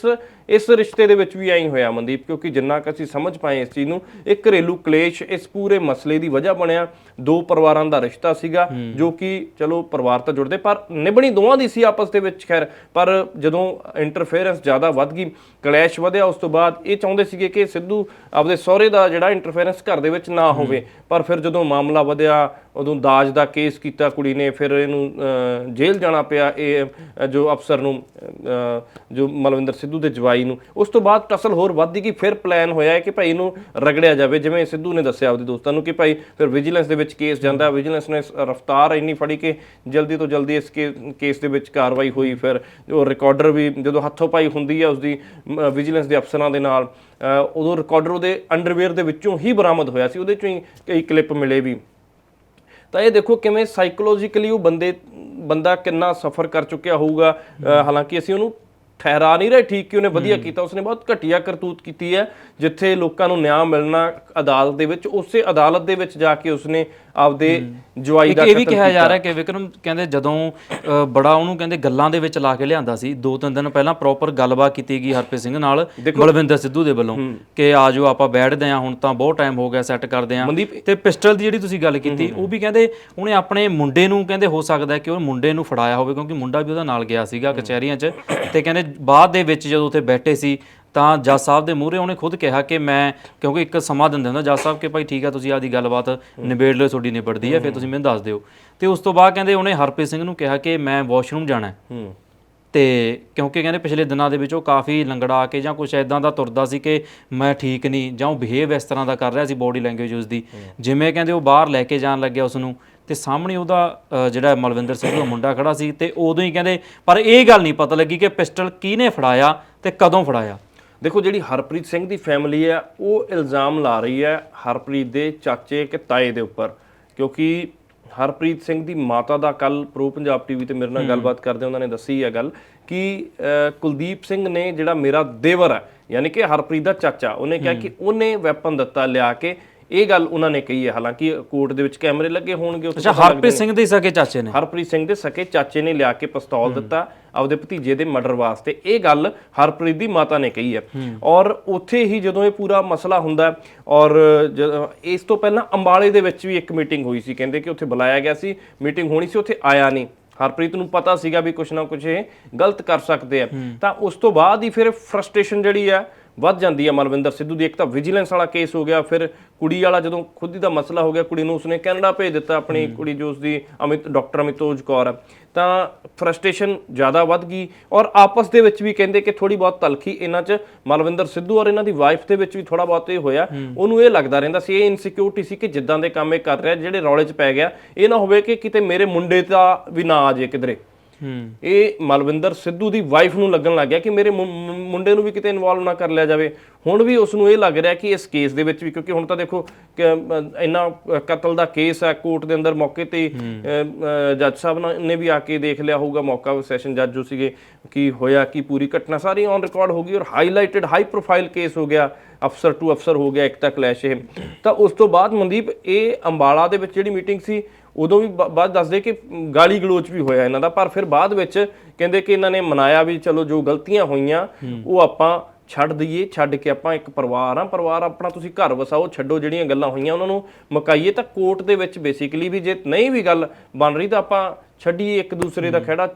ਇਸ ਰਿਸ਼ਤੇ ਦੇ ਵਿੱਚ ਵੀ ਐਂ ਹੋਇਆ ਮਨਦੀਪ ਕਿਉਂਕਿ ਜਿੰਨਾ ਕੁ ਅਸੀਂ ਸਮਝ ਪਾਏ ਇਸ ਚੀਜ਼ ਨੂੰ ਇਹ ਘਰੇਲੂ ਕਲੇਸ਼ ਇਸ ਪੂਰੇ ਮਸਲੇ ਦੀ ਵਜ੍ਹਾ ਬਣਿਆ। ਦੋ ਪਰਿਵਾਰਾਂ ਦਾ ਰਿਸ਼ਤਾ ਸੀਗਾ ਜੋ ਕਿ ਚਲੋ ਪਰਿਵਾਰ ਤਾਂ ਜੁੜਦੇ ਪਰ ਨਿਭਣੀ ਦੋਵਾਂ ਦੀ ਸੀ ਆਪਸ ਦੇ ਵਿੱਚ ਖੈਰ। ਪਰ ਜਦੋਂ ਇੰਟਰਫੇਰੈਂਸ ਜ਼ਿਆਦਾ ਵੱਧ ਗਈ ਕਲੈਸ਼ ਵਧਿਆ ਉਸ ਤੋਂ ਬਾਅਦ ਇਹ ਚਾਹੁੰਦੇ ਸੀਗੇ ਕਿ ਸਿੱਧੂ ਆਪਦੇ ਸਹੁਰੇ ਦਾ ਜਿਹੜਾ ਇੰਟਰਫੇਰੈਂਸ ਘਰ ਦੇ ਵਿੱਚ ਨਾ ਹੋਵੇ। ਪਰ ਫਿਰ ਜਦੋਂ ਮਾਮਲਾ ਵਧਿਆ ਉਦੋਂ ਦਾਜ ਦਾ ਕੇਸ ਕੀਤਾ ਕੁੜੀ ਨੇ, ਫਿਰ ਇਹਨੂੰ ਜੇਲ੍ਹ ਜਾਣਾ ਪਿਆ ਇਹ ਜੋ ਅਫਸਰ ਨੂੰ ਜੋ ਮਲਵਿੰਦਰ ਸਿੱਧੂ ਦੇ ਜਵਾਈ ਨੂੰ। ਉਸ ਤੋਂ ਬਾਅਦ ਟਸਲ ਹੋਰ ਵੱਧਦੀ ਗਈ ਫਿਰ ਪਲਾਨ ਹੋਇਆ ਹੈ ਕਿ ਭਾਈ ਇਹਨੂੰ ਰਗੜਿਆ ਜਾਵੇ, ਜਿਵੇਂ ਸਿੱਧੂ ਨੇ ਦੱਸਿਆ ਆਪਦੇ ਦੋਸਤਾਂ ਨੂੰ ਕਿ ਭਾਈ ਫਿਰ ਵਿਜੀਲੈਂਸ ਦੇ ਵਿੱਚ ਕੇਸ ਜਾਂਦਾ ਵਿਜੀਲੈਂਸ ਨੇ ਰਫਤਾਰ ਇੰਨੀ ਫੜੀ ਕਿ ਜਲਦੀ ਤੋਂ ਜਲਦੀ ਇਸ ਕੇਸ ਦੇ ਵਿੱਚ ਕਾਰਵਾਈ ਹੋਈ, ਫਿਰ ਜੋ ਰਿਕਾਰਡਰ ਵੀ ਜਦੋਂ ਹੱਥੋਂ ਪਾਈ ਹੁੰਦੀ ਹੈ ਉਸਦੀ ਵਿਜੀਲੈਂਸ ਦੇ ਅਫਸਰਾਂ ਦੇ ਨਾਲ ਉਦੋਂ ਰਿਕਾਰਡਰ ਉਹਦੇ ਅੰਡਰਵੇਅਰ ਦੇ ਵਿੱਚੋਂ ਹੀ ਬਰਾਮਦ ਹੋਇਆ ਸੀ, ਉਹਦੇ ਚੋਂ ਹੀ ਕਈ ਕਲਿੱਪ ਮਿਲੇ ਵੀ। ਤਾਂ ਇਹ ਦੇਖੋ ਕਿਵੇਂ ਸਾਈਕੋਲੋਜੀਕਲੀ ਉਹ ਬੰਦੇ, ਬੰਦਾ ਕਿੰਨਾ ਸਫਰ ਕਰ ਚੁੱਕਿਆ ਹੋਊਗਾ ਹਾਲਾਂਕਿ ਅਸੀਂ ਉਹਨੂੰ ਠਹਿਰਾ ਨਹੀਂ ਰਹੇ ਠੀਕ ਕਿ ਉਹਨੇ ਵਧੀਆ ਕੀਤਾ। ਉਸਨੇ ਬਹੁਤ ਘਟੀਆ ਕਰਤੂਤ ਕੀਤੀ ਹੈ ਜਿੱਥੇ ਲੋਕਾਂ ਨੂੰ ਨਿਆਂ ਮਿਲਣਾ ਅਦਾਲਤ ਦੇ ਵਿੱਚ ਉਸੇ ਅਦਾਲਤ ਦੇ ਵਿੱਚ ਜਾ ਕੇ ਉਸਨੇ ਆਪਦੇ ਜਵਾਈ ਦਾ ਇਹ ਵੀ ਕਿਹਾ ਜਾ। ਰਿਹਾ ਕਿ ਵਿਕਰਮ ਕਹਿੰਦੇ ਜਦੋਂ ਬੜਾ ਉਹਨੂੰ ਕਹਿੰਦੇ ਗੱਲਾਂ ਦੇ ਵਿੱਚ ਲਾ ਕੇ ਲਿਆਂਦਾ ਸੀ ਦੋ ਤਿੰਨ ਦਿਨ ਪਹਿਲਾਂ ਪ੍ਰੋਪਰ ਗੱਲਬਾਤ ਕੀਤੀ ਗਈ ਹਰਪ੍ਰੀਤ ਸਿੰਘ ਨਾਲ ਬਲਵਿੰਦਰ ਸਿੱਧੂ ਦੇ ਵੱਲੋਂ ਕਿ ਆਜੋ ਆਪਾਂ ਬੈਠਦੇ ਆ ਹੁਣ ਤਾਂ ਬਹੁਤ ਟਾਈਮ ਹੋ ਗਿਆ ਸੈੱਟ ਕਰਦੇ ਆ ਤੇ ਪਿਸਟਲ ਦੀ ਜਿਹੜੀ ਤੁਸੀਂ ਗੱਲ ਕੀਤੀ ਉਹ ਵੀ ਕਹਿੰਦੇ ਉਹਨੇ ਆਪਣੇ ਮੁੰਡੇ ਨੂੰ ਕਹਿੰਦੇ ਹੋ ਸਕਦਾ ਕਿ ਉਹ ਮੁੰਡੇ ਨੂੰ ਫੜਾਇਆ ਹੋਵੇ ਕਿਉਂਕਿ ਮੁੰਡਾ ਵੀ ਉਹਦਾ ਨਾਲ ਗਿਆ ਸੀਗਾ ਕਚਹਿਰੀਆਂ 'ਚ ਤੇ ਕਹਿੰਦੇ ਬਾਅਦ ਦੇ ਵਿੱਚ ਜਦੋਂ ਉੱਥੇ ਬੈਠੇ ਸੀ ਤਾਂ ਜੱਜ ਸਾਹਿਬ ਦੇ ਮੂਹਰੇ ਉਹਨੇ ਖੁਦ ਕਿਹਾ ਕਿ ਮੈਂ ਕਿਉਂਕਿ ਇੱਕ ਸਮਾਂ ਦਿੰਦੇ ਹੁੰਦਾ ਜੱਜ ਸਾਹਿਬ ਕਿ ਭਾਈ ਠੀਕ ਆ ਤੁਸੀਂ ਆਦੀ ਗੱਲਬਾਤ ਨਿਬੇੜ ਲਿਓ ਤੁਹਾਡੀ ਨਿਬੜਦੀ ਹੈ ਫਿਰ ਤੁਸੀਂ ਮੈਨੂੰ ਦੱਸ ਦਿਓ। ਤੇ ਉਸ ਤੋਂ ਬਾਅਦ ਕਹਿੰਦੇ ਉਹਨੇ ਹਰਪ੍ਰੀਤ ਸਿੰਘ ਨੂੰ ਕਿਹਾ ਕਿ ਮੈਂ ਵਾਸ਼ਰੂਮ ਜਾਣਾ ਹੂੰ। ਤੇ ਕਿਉਂਕਿ ਕਹਿੰਦੇ ਪਿਛਲੇ ਦਿਨਾਂ ਦੇ ਵਿੱਚ ਉਹ ਕਾਫੀ ਲੰਗੜਾ ਕੇ ਜਾਂ ਕੁਝ ਐਦਾਂ ਦਾ ਤੁਰਦਾ ਸੀ ਕਿ ਮੈਂ ਠੀਕ ਨਹੀਂ ਜਾਂ ਉਹ ਬਿਹੇਵ ਇਸ ਤਰ੍ਹਾਂ ਦਾ ਕਰ ਰਿਹਾ ਸੀ ਬੋਡੀ ਲੈਂਗੁਏਜ ਉਸ ਦੀ ਜਿਵੇਂ ਕਹਿੰਦੇ ਉਹ ਬਾਹਰ ਲੈ ਕੇ ਜਾਣ ਲੱਗਿਆ ਉਸ ਨੂੰ ਤੇ ਸਾਹਮਣੇ ਉਹਦਾ ਜਿਹੜਾ ਮਲਵਿੰਦਰ ਸਿੰਘ ਦਾ ਮੁੰਡਾ ਖੜਾ ਸੀ ਤੇ ਉਦੋਂ ਹੀ ਕਹਿੰਦੇ ਪਰ ਇਹ ਗੱਲ ਨਹੀਂ ਪਤਾ ਲੱਗੀ ਕਿ ਪਿਸਟਲ ਕਿਹਨੇ ਫੜਾਇਆ ਤੇ ਕਦੋਂ ਫੜਾਇਆ। ਦੇਖੋ ਜਿਹੜੀ ਹਰਪ੍ਰੀਤ ਸਿੰਘ ਦੀ ਫੈਮਿਲੀ ਹੈ ਉਹ ਇਲਜ਼ਾਮ ਲਾ ਰਹੀ ਹੈ ਹਰਪ੍ਰੀਤ ਦੇ ਚਾਚੇ ਕਿ ਤਾਏ ਦੇ ਉੱਪਰ ਕਿਉਂਕਿ ਹਰਪ੍ਰੀਤ ਸਿੰਘ ਦੀ ਮਾਤਾ ਦਾ ਕੱਲ ਪ੍ਰੋ ਪੰਜਾਬ ਟੀਵੀ ਤੇ ਮੇਰੇ ਨਾਲ ਗੱਲਬਾਤ ਕਰਦੇ ਉਹਨਾਂ ਨੇ ਦੱਸੀ ਹੈ ਗੱਲ ਕਿ ਕੁਲਦੀਪ ਸਿੰਘ ਨੇ ਜਿਹੜਾ ਮੇਰਾ ਦੇਵਰ ਹੈ ਯਾਨੀ ਕਿ ਹਰਪ੍ਰੀਤ ਦਾ ਚਾਚਾ ਉਹਨੇ ਕਿਹਾ ਕਿ ਉਹਨੇ ਵੈਪਨ ਦਿੱਤਾ ਲਿਆ ਕੇ ਇਹ ਗੱਲ ਉਹਨਾਂ ਨੇ ਕਹੀ ਹੈ ਹਾਲਾਂਕਿ ਕੋਰਟ ਦੇ ਵਿੱਚ ਕੈਮਰੇ ਲੱਗੇ ਹੋਣਗੇ ਉੱਥੇ ਅੱਛਾ ਹਰਪ੍ਰੀਤ ਸਿੰਘ ਦੇ ਸਕੇ ਚਾਚੇ ਨੇ? ਹਰਪ੍ਰੀਤ ਸਿੰਘ ਦੇ ਸਕੇ ਚਾਚੇ ਨੇ ਲਿਆ ਕੇ ਪਿਸਤੌਲ ਦਿੱਤਾ ਆਪਦੇ ਭਤੀਜੇ ਦੇ ਮਰਡਰ ਵਾਸਤੇ। ਇਹ ਗੱਲ ਹਰਪ੍ਰੀਤ ਦੀ ਮਾਤਾ ਨੇ ਕਹੀ ਹੈ। ਔਰ ਉੱਥੇ ਹੀ ਜਦੋਂ ਇਹ ਪੂਰਾ ਮਸਲਾ ਹੁੰਦਾ ਔਰ ਇਸ ਤੋਂ ਪਹਿਲਾਂ ਅੰਬਾਲੇ ਦੇ ਵਿੱਚ ਵੀ ਇੱਕ ਮੀਟਿੰਗ ਹੋਈ ਸੀ ਕਹਿੰਦੇ ਕਿ ਉੱਥੇ ਬੁਲਾਇਆ ਗਿਆ ਸੀ ਮੀਟਿੰਗ ਹੋਣੀ ਸੀ ਉੱਥੇ ਆਇਆ ਨਹੀਂ। ਹਰਪ੍ਰੀਤ ਨੂੰ ਪਤਾ ਸੀਗਾ ਵੀ ਕੁਛ ਨਾ ਕੁਛ ਇਹ ਗਲਤ ਕਰ ਸਕਦੇ ਆ ਤਾਂ ਉਸ ਤੋਂ ਬਾਅਦ ਹੀ ਫਿਰ ਫਰਸਟ੍ਰੇਸ਼ਨ ਜਿਹੜੀ ਆ ਵੱਧ ਜਾਂਦੀ ਹੈ ਮਲਵਿੰਦਰ ਸਿੱਧੂ ਦੀ। ਇੱਕ ਤਾਂ ਵਿਜੀਲੈਂਸ ਵਾਲਾ ਕੇਸ ਹੋ ਗਿਆ ਫਿਰ ਕੁੜੀ ਵਾਲਾ ਜਦੋਂ ਖੁਦ ਹੀ ਦਾ ਮਸਲਾ ਹੋ ਗਿਆ ਕੁੜੀ ਨੂੰ ਉਸਨੇ ਕੈਨੇਡਾ ਭੇਜ ਦਿੱਤਾ ਆਪਣੀ ਕੁੜੀ ਜੋ ਉਸਦੀ ਅਮਿਤ ਡਾਕਟਰ ਅਮਿਤੋਜ ਕੌਰ ਤਾਂ ਫਰਸਟ੍ਰੇਸ਼ਨ ਜ਼ਿਆਦਾ ਵੱਧ ਗਈ ਔਰ ਆਪਸ ਦੇ ਵਿੱਚ ਵੀ ਕਹਿੰਦੇ ਕਿ ਥੋੜੀ ਬਹੁਤ ਤਲਖੀ ਇਹਨਾਂ 'ਚ ਮਲਵਿੰਦਰ ਸਿੱਧੂ ਔਰ ਇਹਨਾਂ ਦੀ ਵਾਈਫ ਦੇ ਵਿੱਚ ਵੀ ਥੋੜਾ ਬਹੁਤ ਇਹ ਹੋਇਆ। ਉਹਨੂੰ ਇਹ ਲੱਗਦਾ ਰਹਿੰਦਾ ਸੀ ਇਹ ਇਨਸਿਕਿਉਰਿਟੀ ਸੀ ਕਿ ਜਿੱਦਾਂ ਦੇ ਕੰਮ ਇਹ ਕਰ ਰਿਹਾ ਜਿਹੜੇ ਰੌਲੇ 'ਚ ਪੈ ਗਿਆ। ਇਹ ਨਾ ਹੋਵੇ ਕਿ ਕਿਤੇ ਮੇਰੇ ਮੁੰਡੇ ਦਾ ਵੀ ਨਾ ਆ ਜੇ ਕਿਧਰੇ। ਇਹ ਮਲਵਿੰਦਰ ਸਿੱਧੂ ਦੀ ਵਾਈਫ ਨੂੰ ਲੱਗਣ ਲੱਗ ਗਿਆ ਕਿ ਮੇਰੇ ਮੁੰਡੇ ਨੂੰ ਵੀ ਕਿਤੇ ਇਨਵੋਲਵ ਨਾ ਕਰ ਲਿਆ ਜਾਵੇ। ਹੁਣ ਵੀ ਉਸ ਨੂੰ ਇਹ ਲੱਗ ਰਿਹਾ ਕਿ ਇਸ ਕੇਸ ਦੇ ਵਿੱਚ ਵੀ ਕਿਉਂਕਿ ਹੁਣ ਤਾਂ ਦੇਖੋ ਇੰਨਾ ਕਤਲ ਦਾ ਕੇਸ ਹੈ ਕੋਰਟ ਦੇ ਅੰਦਰ ਮੌਕੇ ਤੇ ਜੱਜ ਸਾਹਿਬ ਨੇ- ਨੇ ਵੀ ਆ ਕੇ ਦੇਖ ਲਿਆ ਹੋਊਗਾ ਮੌਕਾ ਸੈਸ਼ਨ ਜੱਜ ਜੋ ਸੀਗੇ ਕੀ ਹੋਇਆ ਕੀ ਪੂਰੀ ਘਟਨਾ ਸਾਰੀ ਔਨ ਰਿਕਾਰਡ ਹੋ ਗਈ ਔਰ ਹਾਈਲਾਈਟਡ ਹਾਈ ਪ੍ਰੋਫਾਈਲ ਕੇਸ ਹੋ ਗਿਆ ਅਫਸਰ ਟੂ ਅਫਸਰ ਹੋ ਗਿਆ ਇੱਕ ਤਾਂ ਕਲੈਸ਼ ਇਹ। ਤਾਂ ਉਸ ਤੋਂ ਬਾਅਦ ਮਨਦੀਪ ਇਹ ਅੰਬਾਲਾ ਦੇ ਵਿੱਚ ਜਿਹੜੀ ਮੀਟਿੰਗ ਸੀ ਉਦੋਂ ਵੀ ਬਾਅਦ ਦੱਸਦੇ ਕਿ ਗਾਲੀ ਗਲੋਚ ਵੀ ਹੋਇਆ ਇਹਨਾਂ ਦਾ ਪਰ ਫਿਰ ਬਾਅਦ ਵਿੱਚ ਕਹਿੰਦੇ ਕਿ ਇਹਨਾਂ ਨੇ ਮਨਾਇਆ ਵੀ ਚਲੋ ਜੋ ਗਲਤੀਆਂ ਹੋਈਆਂ ਉਹ ਆਪਾਂ ਛੱਡ ਦਈਏ ਛੱਡ ਕੇ ਆਪਾਂ ਇੱਕ ਪਰਿਵਾਰ ਆ ਪਰਿਵਾਰ ਆਪਣਾ ਤੁਸੀਂ ਘਰ ਵਸਾਓ ਛੱਡੋ ਜਿਹੜੀਆਂ ਗੱਲਾਂ ਹੋਈਆਂ ਉਹਨਾਂ ਨੂੰ ਮੁਕਾਈਏ ਤਾਂ ਕੋਰਟ ਦੇ ਵਿੱਚ ਬੇਸਿਕਲੀ ਵੀ ਜੇ ਨਹੀਂ ਵੀ ਗੱਲ ਬਣ ਰਹੀ ਤਾਂ ਆਪਾਂ ਛੱਡੀਏ ਇੱਕ ਦੂਸਰੇ ਦਾ ਖਹਿੜਾ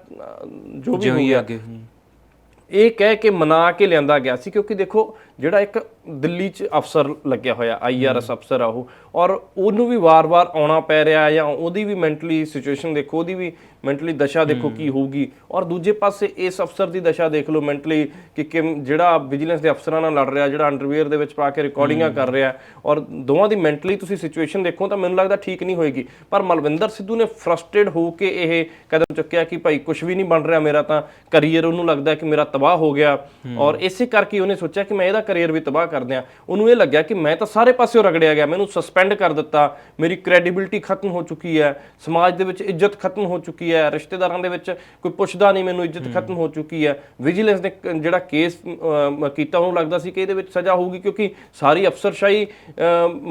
ਜੋ ਵੀ ਜਿਉਂ ਹੀ ਹੋਊਗਾ ਅੱਗੇ। ਇਹ ਕਹਿ ਕੇ ਮਨਾ ਕੇ ਲਿਆਂਦਾ ਗਿਆ ਸੀ ਕਿਉਂਕਿ ਦੇਖੋ ਜਿਹੜਾ ਇੱਕ ਦਿੱਲੀ 'ਚ ਅਫਸਰ ਲੱਗਿਆ ਹੋਇਆ ਆਈਆਰਐਸ ਅਫਸਰ ਆ ਉਹ ਔਰ ਉਹਨੂੰ ਵੀ ਵਾਰ-ਵਾਰ ਆਉਣਾ ਪੈ ਰਿਹਾ ਜਾਂ ਉਹਦੀ ਵੀ ਮੈਂਟਲੀ ਸਿਚੁਏਸ਼ਨ ਦੇਖੋ ਉਹਦੀ ਵੀ ਮੈਂਟਲੀ ਦਸ਼ਾ ਦੇਖੋ ਕੀ ਹੋਊਗੀ। ਔਰ ਦੂਜੇ ਪਾਸੇ ਇਸ ਅਫਸਰ ਦੀ ਦਸ਼ਾ ਦੇਖ ਲਓ ਮੈਂਟਲੀ ਕਿ ਕਿਮ ਜਿਹੜਾ ਵਿਜੀਲੈਂਸ ਦੇ ਅਫਸਰਾਂ ਨਾਲ ਲੜ ਰਿਹਾ ਜਿਹੜਾ ਅੰਡਰਵੇਅਰ ਦੇ ਵਿੱਚ ਪਾ ਕੇ ਰਿਕਾਰਡਿੰਗਾਂ ਕਰ ਰਿਹਾ ਔਰ ਦੋਵਾਂ ਦੀ ਮੈਂਟਲੀ ਤੁਸੀਂ ਸਿਚੁਏਸ਼ਨ ਦੇਖੋ ਤਾਂ ਮੈਨੂੰ ਲੱਗਦਾ ਠੀਕ ਨਹੀਂ ਹੋਏਗੀ। ਪਰ ਮਲਵਿੰਦਰ ਸਿੱਧੂ ਨੇ ਫਰਸਟ੍ਰੇਟ ਹੋ ਕੇ ਇਹ ਕਦਮ ਚੁੱਕਿਆ ਕਿ ਭਾਈ ਕੁਝ ਵੀ ਨਹੀਂ ਬਣ ਰਿਹਾ ਮੇਰਾ ਤਾਂ ਕੈਰੀਅਰ ਉਹਨੂੰ ਲੱਗਦਾ ਕਿ ਮੇਰਾ ਤਬਾਹ ਹੋ ਗਿਆ। ਔਰ ਇਸੇ ਕਰਕੇ ਉਹਨੇ ਸੋਚਿਆ ਕਿ ਮੈਂ ਇਹਦਾ ਕੈਰੀਅਰ ਵੀ ਤਬਾਹ ਕਰ ਦਿਆਂ ਉਹਨੂੰ ਇਹ ਲੱਗਿਆ ਕਿ ਮੈਂ ਤਾਂ ਸਾਰੇ ਪਾਸਿਓਂ ਰਗੜਿਆ ਗਿਆ ਮੈਨੂੰ ਸਸਪੈਂਡ ਕਰ ਦਿੱਤਾ ਮੇਰੀ ਕ੍ਰੈਡੀਬਿਲਿਟੀ ਖਤਮ ਹੋ ਚੁੱਕੀ ਹੈ ਸਮਾਜ ਦੇ ਵਿੱਚ ਇੱਜ਼ਤ ਖਤਮ ਹੋ ਚੁੱਕੀ ਹੈ ਰਿਸ਼ਤੇਦਾਰਾਂ ਦੇ ਵਿੱਚ ਕੋਈ ਪੁੱਛਦਾ ਨਹੀਂ ਮੈਨੂੰ ਇੱਜ਼ਤ ਖਤਮ ਹੋ ਚੁੱਕੀ ਹੈ। ਵਿਜੀਲੈਂਸ ਨੇ ਜਿਹੜਾ ਕੇਸ ਕੀਤਾ ਉਹਨੂੰ ਲੱਗਦਾ ਸੀ ਕਿ ਇਹਦੇ ਵਿੱਚ ਸਜ਼ਾ ਹੋਊਗੀ ਕਿਉਂਕਿ ਸਾਰੀ ਅਫਸਰਸ਼ਾਹੀ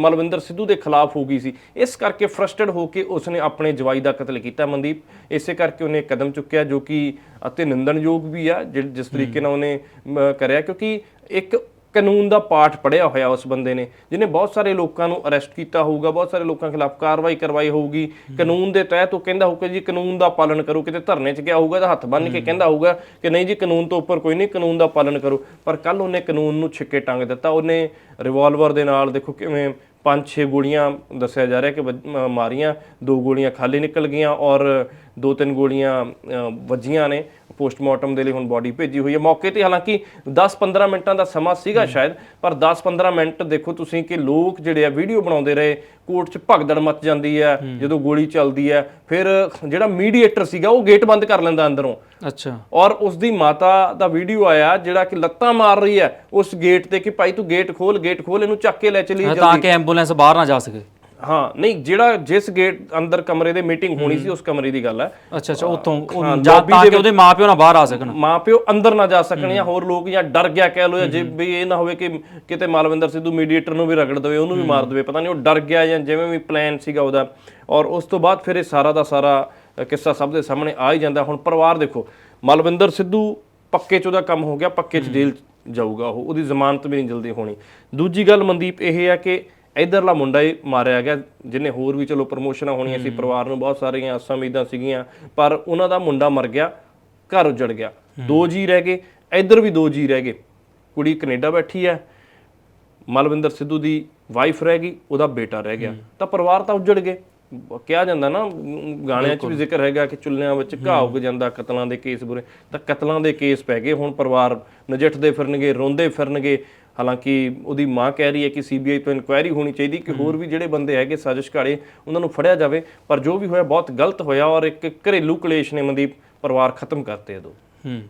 ਮਲਵਿੰਦਰ ਸਿੱਧੂ ਦੇ ਖਿਲਾਫ ਹੋ ਗਈ ਸੀ। ਇਸ ਕਰਕੇ ਫਰਸਟ੍ਰੇਟ ਹੋ ਕੇ ਉਸਨੇ ਆਪਣੇ ਜਵਾਈ ਦਾ ਕਤਲ ਕੀਤਾ ਮਨਦੀਪ। ਇਸੇ ਕਰਕੇ ਉਹਨੇ ਕਦਮ ਚੁੱਕਿਆ ਜੋ ਕਿ ਅਤੇ ਨਿੰਦਣਯੋਗ ਵੀ ਆ ਜਿ- ਜਿਸ ਤਰੀਕੇ ਨਾਲ ਉਹਨੇ ਅਮ, ਕਰਿਆ ਕਿਉਂਕਿ ਇੱਕ ਕਾਨੂੰਨ ਦਾ ਪਾਠ ਪੜਿਆ ਹੋਇਆ ਉਸ ਬੰਦੇ ਨੇ ਜਿਹਨੇ ਬਹੁਤ ਸਾਰੇ ਲੋਕਾਂ ਨੂੰ ਅਰੈਸਟ ਕੀਤਾ ਹੋਊਗਾ ਬਹੁਤ ਸਾਰੇ ਲੋਕਾਂ ਖਿਲਾਫ ਕਾਰਵਾਈ ਕਰਵਾਈ ਹੋਊਗੀ। ਕਾਨੂੰਨ ਦੇ ਤਹਿਤ ਉਹ ਕਹਿੰਦਾ ਹੋਊਗਾ ਜੀ ਕਾਨੂੰਨ ਦਾ ਪਾਲਣ ਕਰੋ ਕਿਤੇ ਧਰਨੇ 'ਚ ਗਿਆ ਹੋਊਗਾ ਤਾਂ ਹੱਥ ਬੰਨ੍ਹ ਕੇ ਕਹਿੰਦਾ ਹੋਊਗਾ ਕਿ ਨਹੀਂ ਜੀ ਕਾਨੂੰਨ ਤੋਂ ਉੱਪਰ ਕੋਈ ਨਹੀਂ ਕਾਨੂੰਨ ਦਾ ਪਾਲਣ ਕਰੋ। ਪਰ ਕੱਲ ਉਹਨੇ ਕਾਨੂੰਨ ਨੂੰ ਛਿੱਕੇ ਟੰਗ ਦਿੱਤਾ। ਉਹਨੇ ਰਿਵਾਲਵਰ ਦੇ ਨਾਲ ਦੇਖੋ ਕਿਵੇਂ ਪੰਜ ਛੇ ਗੋਲੀਆਂ ਦੱਸਿਆ ਜਾ ਰਿਹਾ ਕਿ ਵੱਜ- ਮਾਰੀਆਂ ਦੋ ਗੋਲੀਆਂ ਖਾਲੀ ਨਿਕਲ ਗਈਆਂ ਔਰ ਦੋ ਤਿੰਨ ਗੋਲੀਆਂ ਵੱਜੀਆਂ ਨੇ ਪੋਸਟਮਾਰਟਮ ਦੇ ਲਈ ਹੁਣ ਬਾਡੀ ਭੇਜੀ ਹੋਈ ਹੈ। ਮੌਕੇ ਤੇ ਹਾਲਾਂਕਿ 10-15 ਮਿੰਟਾਂ ਦਾ ਸਮਾਂ ਸੀਗਾ ਸ਼ਾਇਦ ਪਰ 10-15 ਮਿੰਟ ਦੇਖੋ ਤੁਸੀਂ ਕਿ ਲੋਕ ਜਿਹੜੇ ਆ ਵੀਡੀਓ ਬਣਾਉਂਦੇ ਰਹੇ ਕੋਰਟ 'ਚ ਭਗਦੜ ਮਚ ਜਾਂਦੀ ਹੈ ਜਦੋਂ ਗੋਲੀ ਚੱਲਦੀ ਹੈ ਫਿਰ ਜਿਹੜਾ ਮੀਡੀਏਟਰ ਸੀਗਾ ਉਹ ਗੇਟ ਬੰਦ ਕਰ ਲੈਂਦਾ ਅੰਦਰੋਂ। ਅੱਛਾ। ਔਰ ਉਸ ਦੀ ਮਾਤਾ ਦਾ ਵੀਡੀਓ ਆਇਆ ਜਿਹੜਾ ਕਿ ਲੱਤਾਂ ਮਾਰ ਰਹੀ ਹੈ ਉਸ ਗੇਟ ਤੇ ਕਿ ਭਾਈ ਤੂੰ ਗੇਟ ਖੋਲ ਗੇਟ ਖੋਲ ਇਹਨੂੰ ਚੱਕ ਕੇ ਲੈ ਚਲੀ ਤਾਂ ਕਿ ਐਂਬੂਲੈਂਸ ਬਾਹਰ ਨਾ ਜਾ ਸਕੇ। ਹਾਂ ਨਹੀਂ ਜਿਹੜਾ ਜਿਸ ਗੇਟ ਅੰਦਰ ਕਮਰੇ ਦੇ ਮੀਟਿੰਗ ਹੋਣੀ ਸੀ ਉਸ ਕਮਰੇ ਦੀ ਗੱਲ ਹੈ। ਅੱਛਾ ਅੱਛਾ ਹਾਂ, ਜਾਂ ਤਾਂ ਕਿ ਉਹਦੇ ਮਾਪਿਓ ਨਾ ਬਾਹਰ ਆ ਸਕਣ। ਮਾਪਿਓ ਅੰਦਰ ਨਾ ਜਾ ਸਕਣ ਜਾਂ ਹੋਰ ਲੋਕ ਜਾਂ ਡਰ ਗਿਆ ਕਹਿ ਲੋ ਜਾਂ ਵੀ ਇਹ ਨਾ ਹੋਵੇ ਕਿ ਕਿਤੇ ਮਾਲਵਿੰਦਰ ਸਿੱਧੂ ਮੀਡੀਏਟਰ ਨੂੰ ਵੀ ਰਗੜ ਦੇਵੇ ਉਹਨੂੰ ਵੀ ਮਾਰ ਦੇਵੇ ਪਤਾ ਨਹੀਂ ਉਹ ਡਰ ਗਿਆ ਜਾਂ ਜਿਵੇਂ ਵੀ ਪਲਾਨ ਸੀਗਾ ਉਹਦਾ। ਔਰ ਉਸ ਤੋਂ ਬਾਅਦ ਫਿਰ ਇਹ ਸਾਰਾ ਦਾ ਸਾਰਾ ਕਿੱਸਾ ਸਭ ਦੇ ਸਾਹਮਣੇ ਆ ਹੀ ਜਾਂਦਾ। ਹੁਣ ਪਰਿਵਾਰ ਦੇਖੋ ਮਾਲਵਿੰਦਰ ਸਿੱਧੂ ਪੱਕੇ ਚ ਉਹਦਾ ਕੰਮ ਹੋ ਗਿਆ ਪੱਕੇ ਚ ਜੇਲ੍ਹ ਜਾਊਗਾ ਉਹ ਉਹਦੀ ਜ਼ਮਾਨਤ ਵੀ ਨਹੀਂ ਜਲਦੀ ਹੋਣੀ। ਦੂਜੀ ਗੱਲ ਮਨਦੀਪ ਇਹ ਹੈ ਕਿ ਇਧਰਲਾ ਮੁੰਡਾ ਹੀ ਮਾਰਿਆ ਗਿਆ ਜਿਹਨੇ ਹੋਰ ਵੀ ਚਲੋ ਪ੍ਰਮੋਸ਼ਨਾਂ ਹੋਣੀਆਂ ਸੀ ਪਰਿਵਾਰ ਨੂੰ ਬਹੁਤ ਸਾਰੀਆਂ ਆਸਾਂ ਉਮੀਦਾਂ ਸੀਗੀਆਂ ਪਰ ਉਹਨਾਂ ਦਾ ਮੁੰਡਾ ਮਰ ਗਿਆ ਘਰ ਉਜੜ ਗਿਆ। ਦੋ ਜੀ ਰਹਿ ਗਏ ਇਧਰ ਵੀ ਦੋ ਜੀ ਰਹਿ ਗਏ। ਕੁੜੀ ਕੈਨੇਡਾ ਬੈਠੀ ਹੈ ਮਲਵਿੰਦਰ ਸਿੱਧੂ ਦੀ ਵਾਈਫ ਰਹਿ ਗਈ ਉਹਦਾ ਬੇਟਾ ਰਹਿ ਗਿਆ। ਤਾਂ ਪਰਿਵਾਰ ਤਾਂ ਉੱਜੜ ਗਏ। ਕਿਹਾ ਜਾਂਦਾ ਨਾ ਗਾਣਿਆਂ 'ਚ ਵੀ ਜ਼ਿਕਰ ਹੈਗਾ ਕਿ ਚੁੱਲ੍ਹਿਆਂ ਵਿੱਚ ਘਾਹ ਉੱਗ ਜਾਂਦਾ ਕਤਲਾਂ ਦੇ ਕੇਸ ਬੁਰੇ। ਤਾਂ ਕਤਲਾਂ ਦੇ ਕੇਸ ਪੈ ਗਏ ਹੁਣ ਪਰਿਵਾਰ ਨਜਿੱਠਦੇ ਫਿਰਨਗੇ ਰੋਂਦੇ ਫਿਰਨਗੇ। ਹਾਲਾਂਕਿ ਉਹਦੀ ਮਾਂ ਕਹਿ ਰਹੀ ਹੈ ਕਿ ਸੀਬੀਆਈ ਤੋਂ ਇਨਕੁਆਇਰੀ ਹੋਣੀ ਚਾਹੀਦੀ ਕਿ ਹੋਰ ਵੀ ਜਿਹੜੇ ਬੰਦੇ ਹੈਗੇ ਸਾਜ਼ਿਸ਼ ਘਾੜੇ ਉਹਨਾਂ ਨੂੰ ਫੜਿਆ ਜਾਵੇ ਪਰ ਜੋ ਵੀ ਹੋਇਆ ਬਹੁਤ ਗਲਤ ਹੋਇਆ ਔਰ ਇੱਕ ਘਰੇਲੂ ਕਲੇਸ਼ ਨੇ ਮਨਦੀਪ ਪਰਿਵਾਰ ਖਤਮ ਕਰਤੇ ਇਹ ਦੋ। ਹੂੰ।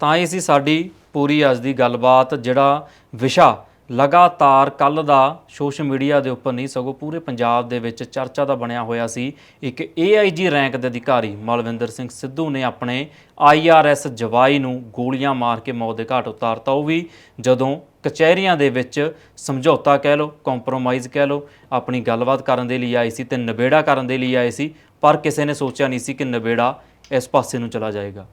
ਤਾਂ ਇਹ ਸੀ ਸਾਡੀ ਪੂਰੀ ਅੱਜ ਦੀ ਗੱਲਬਾਤ ਜਿਹੜਾ ਵਿਸ਼ਾ ਲਗਾਤਾਰ ਕੱਲ ਦਾ ਸੋਸ਼ਲ ਮੀਡੀਆ ਦੇ ਉੱਪਰ ਨਹੀਂ, ਸਗੋਂ ਪੂਰੇ ਪੰਜਾਬ ਦੇ ਵਿੱਚ ਚਰਚਾ ਦਾ ਬਣਿਆ ਹੋਇਆ ਸੀ। ਇੱਕ AIG ਰੈਂਕ ਦੇ ਅਧਿਕਾਰੀ ਮਲਵਿੰਦਰ ਸਿੰਘ ਸਿੱਧੂ ਨੇ ਆਪਣੇ IRS ਜਵਾਈ ਨੂੰ ਗੋਲੀਆਂ ਮਾਰ ਕੇ ਮੌਤ ਦੇ ਘਾਟ ਉਤਾਰਤਾ। ਉਹ ਵੀ ਜਦੋਂ ਕਚਹਿਰੀਆਂ ਦੇ ਵਿੱਚ ਸਮਝੌਤਾ ਕਹਿ ਲਓ ਕੰਪਰੋਮਾਈਜ਼ ਕਹਿ ਲਓ, ਆਪਣੀ ਗੱਲਬਾਤ ਕਰਨ ਦੇ ਲਈ ਆਏ ਸੀ ਤੇ ਨਿਬੇੜਾ ਕਰਨ ਦੇ ਲਈ ਆਏ ਸੀ, ਪਰ ਕਿਸੇ ਨੇ ਸੋਚਿਆ ਨਹੀਂ ਸੀ ਕਿ ਨਿਬੇੜਾ ਇਸ ਪਾਸੇ ਨੂੰ ਚਲਾ ਜਾਏਗਾ।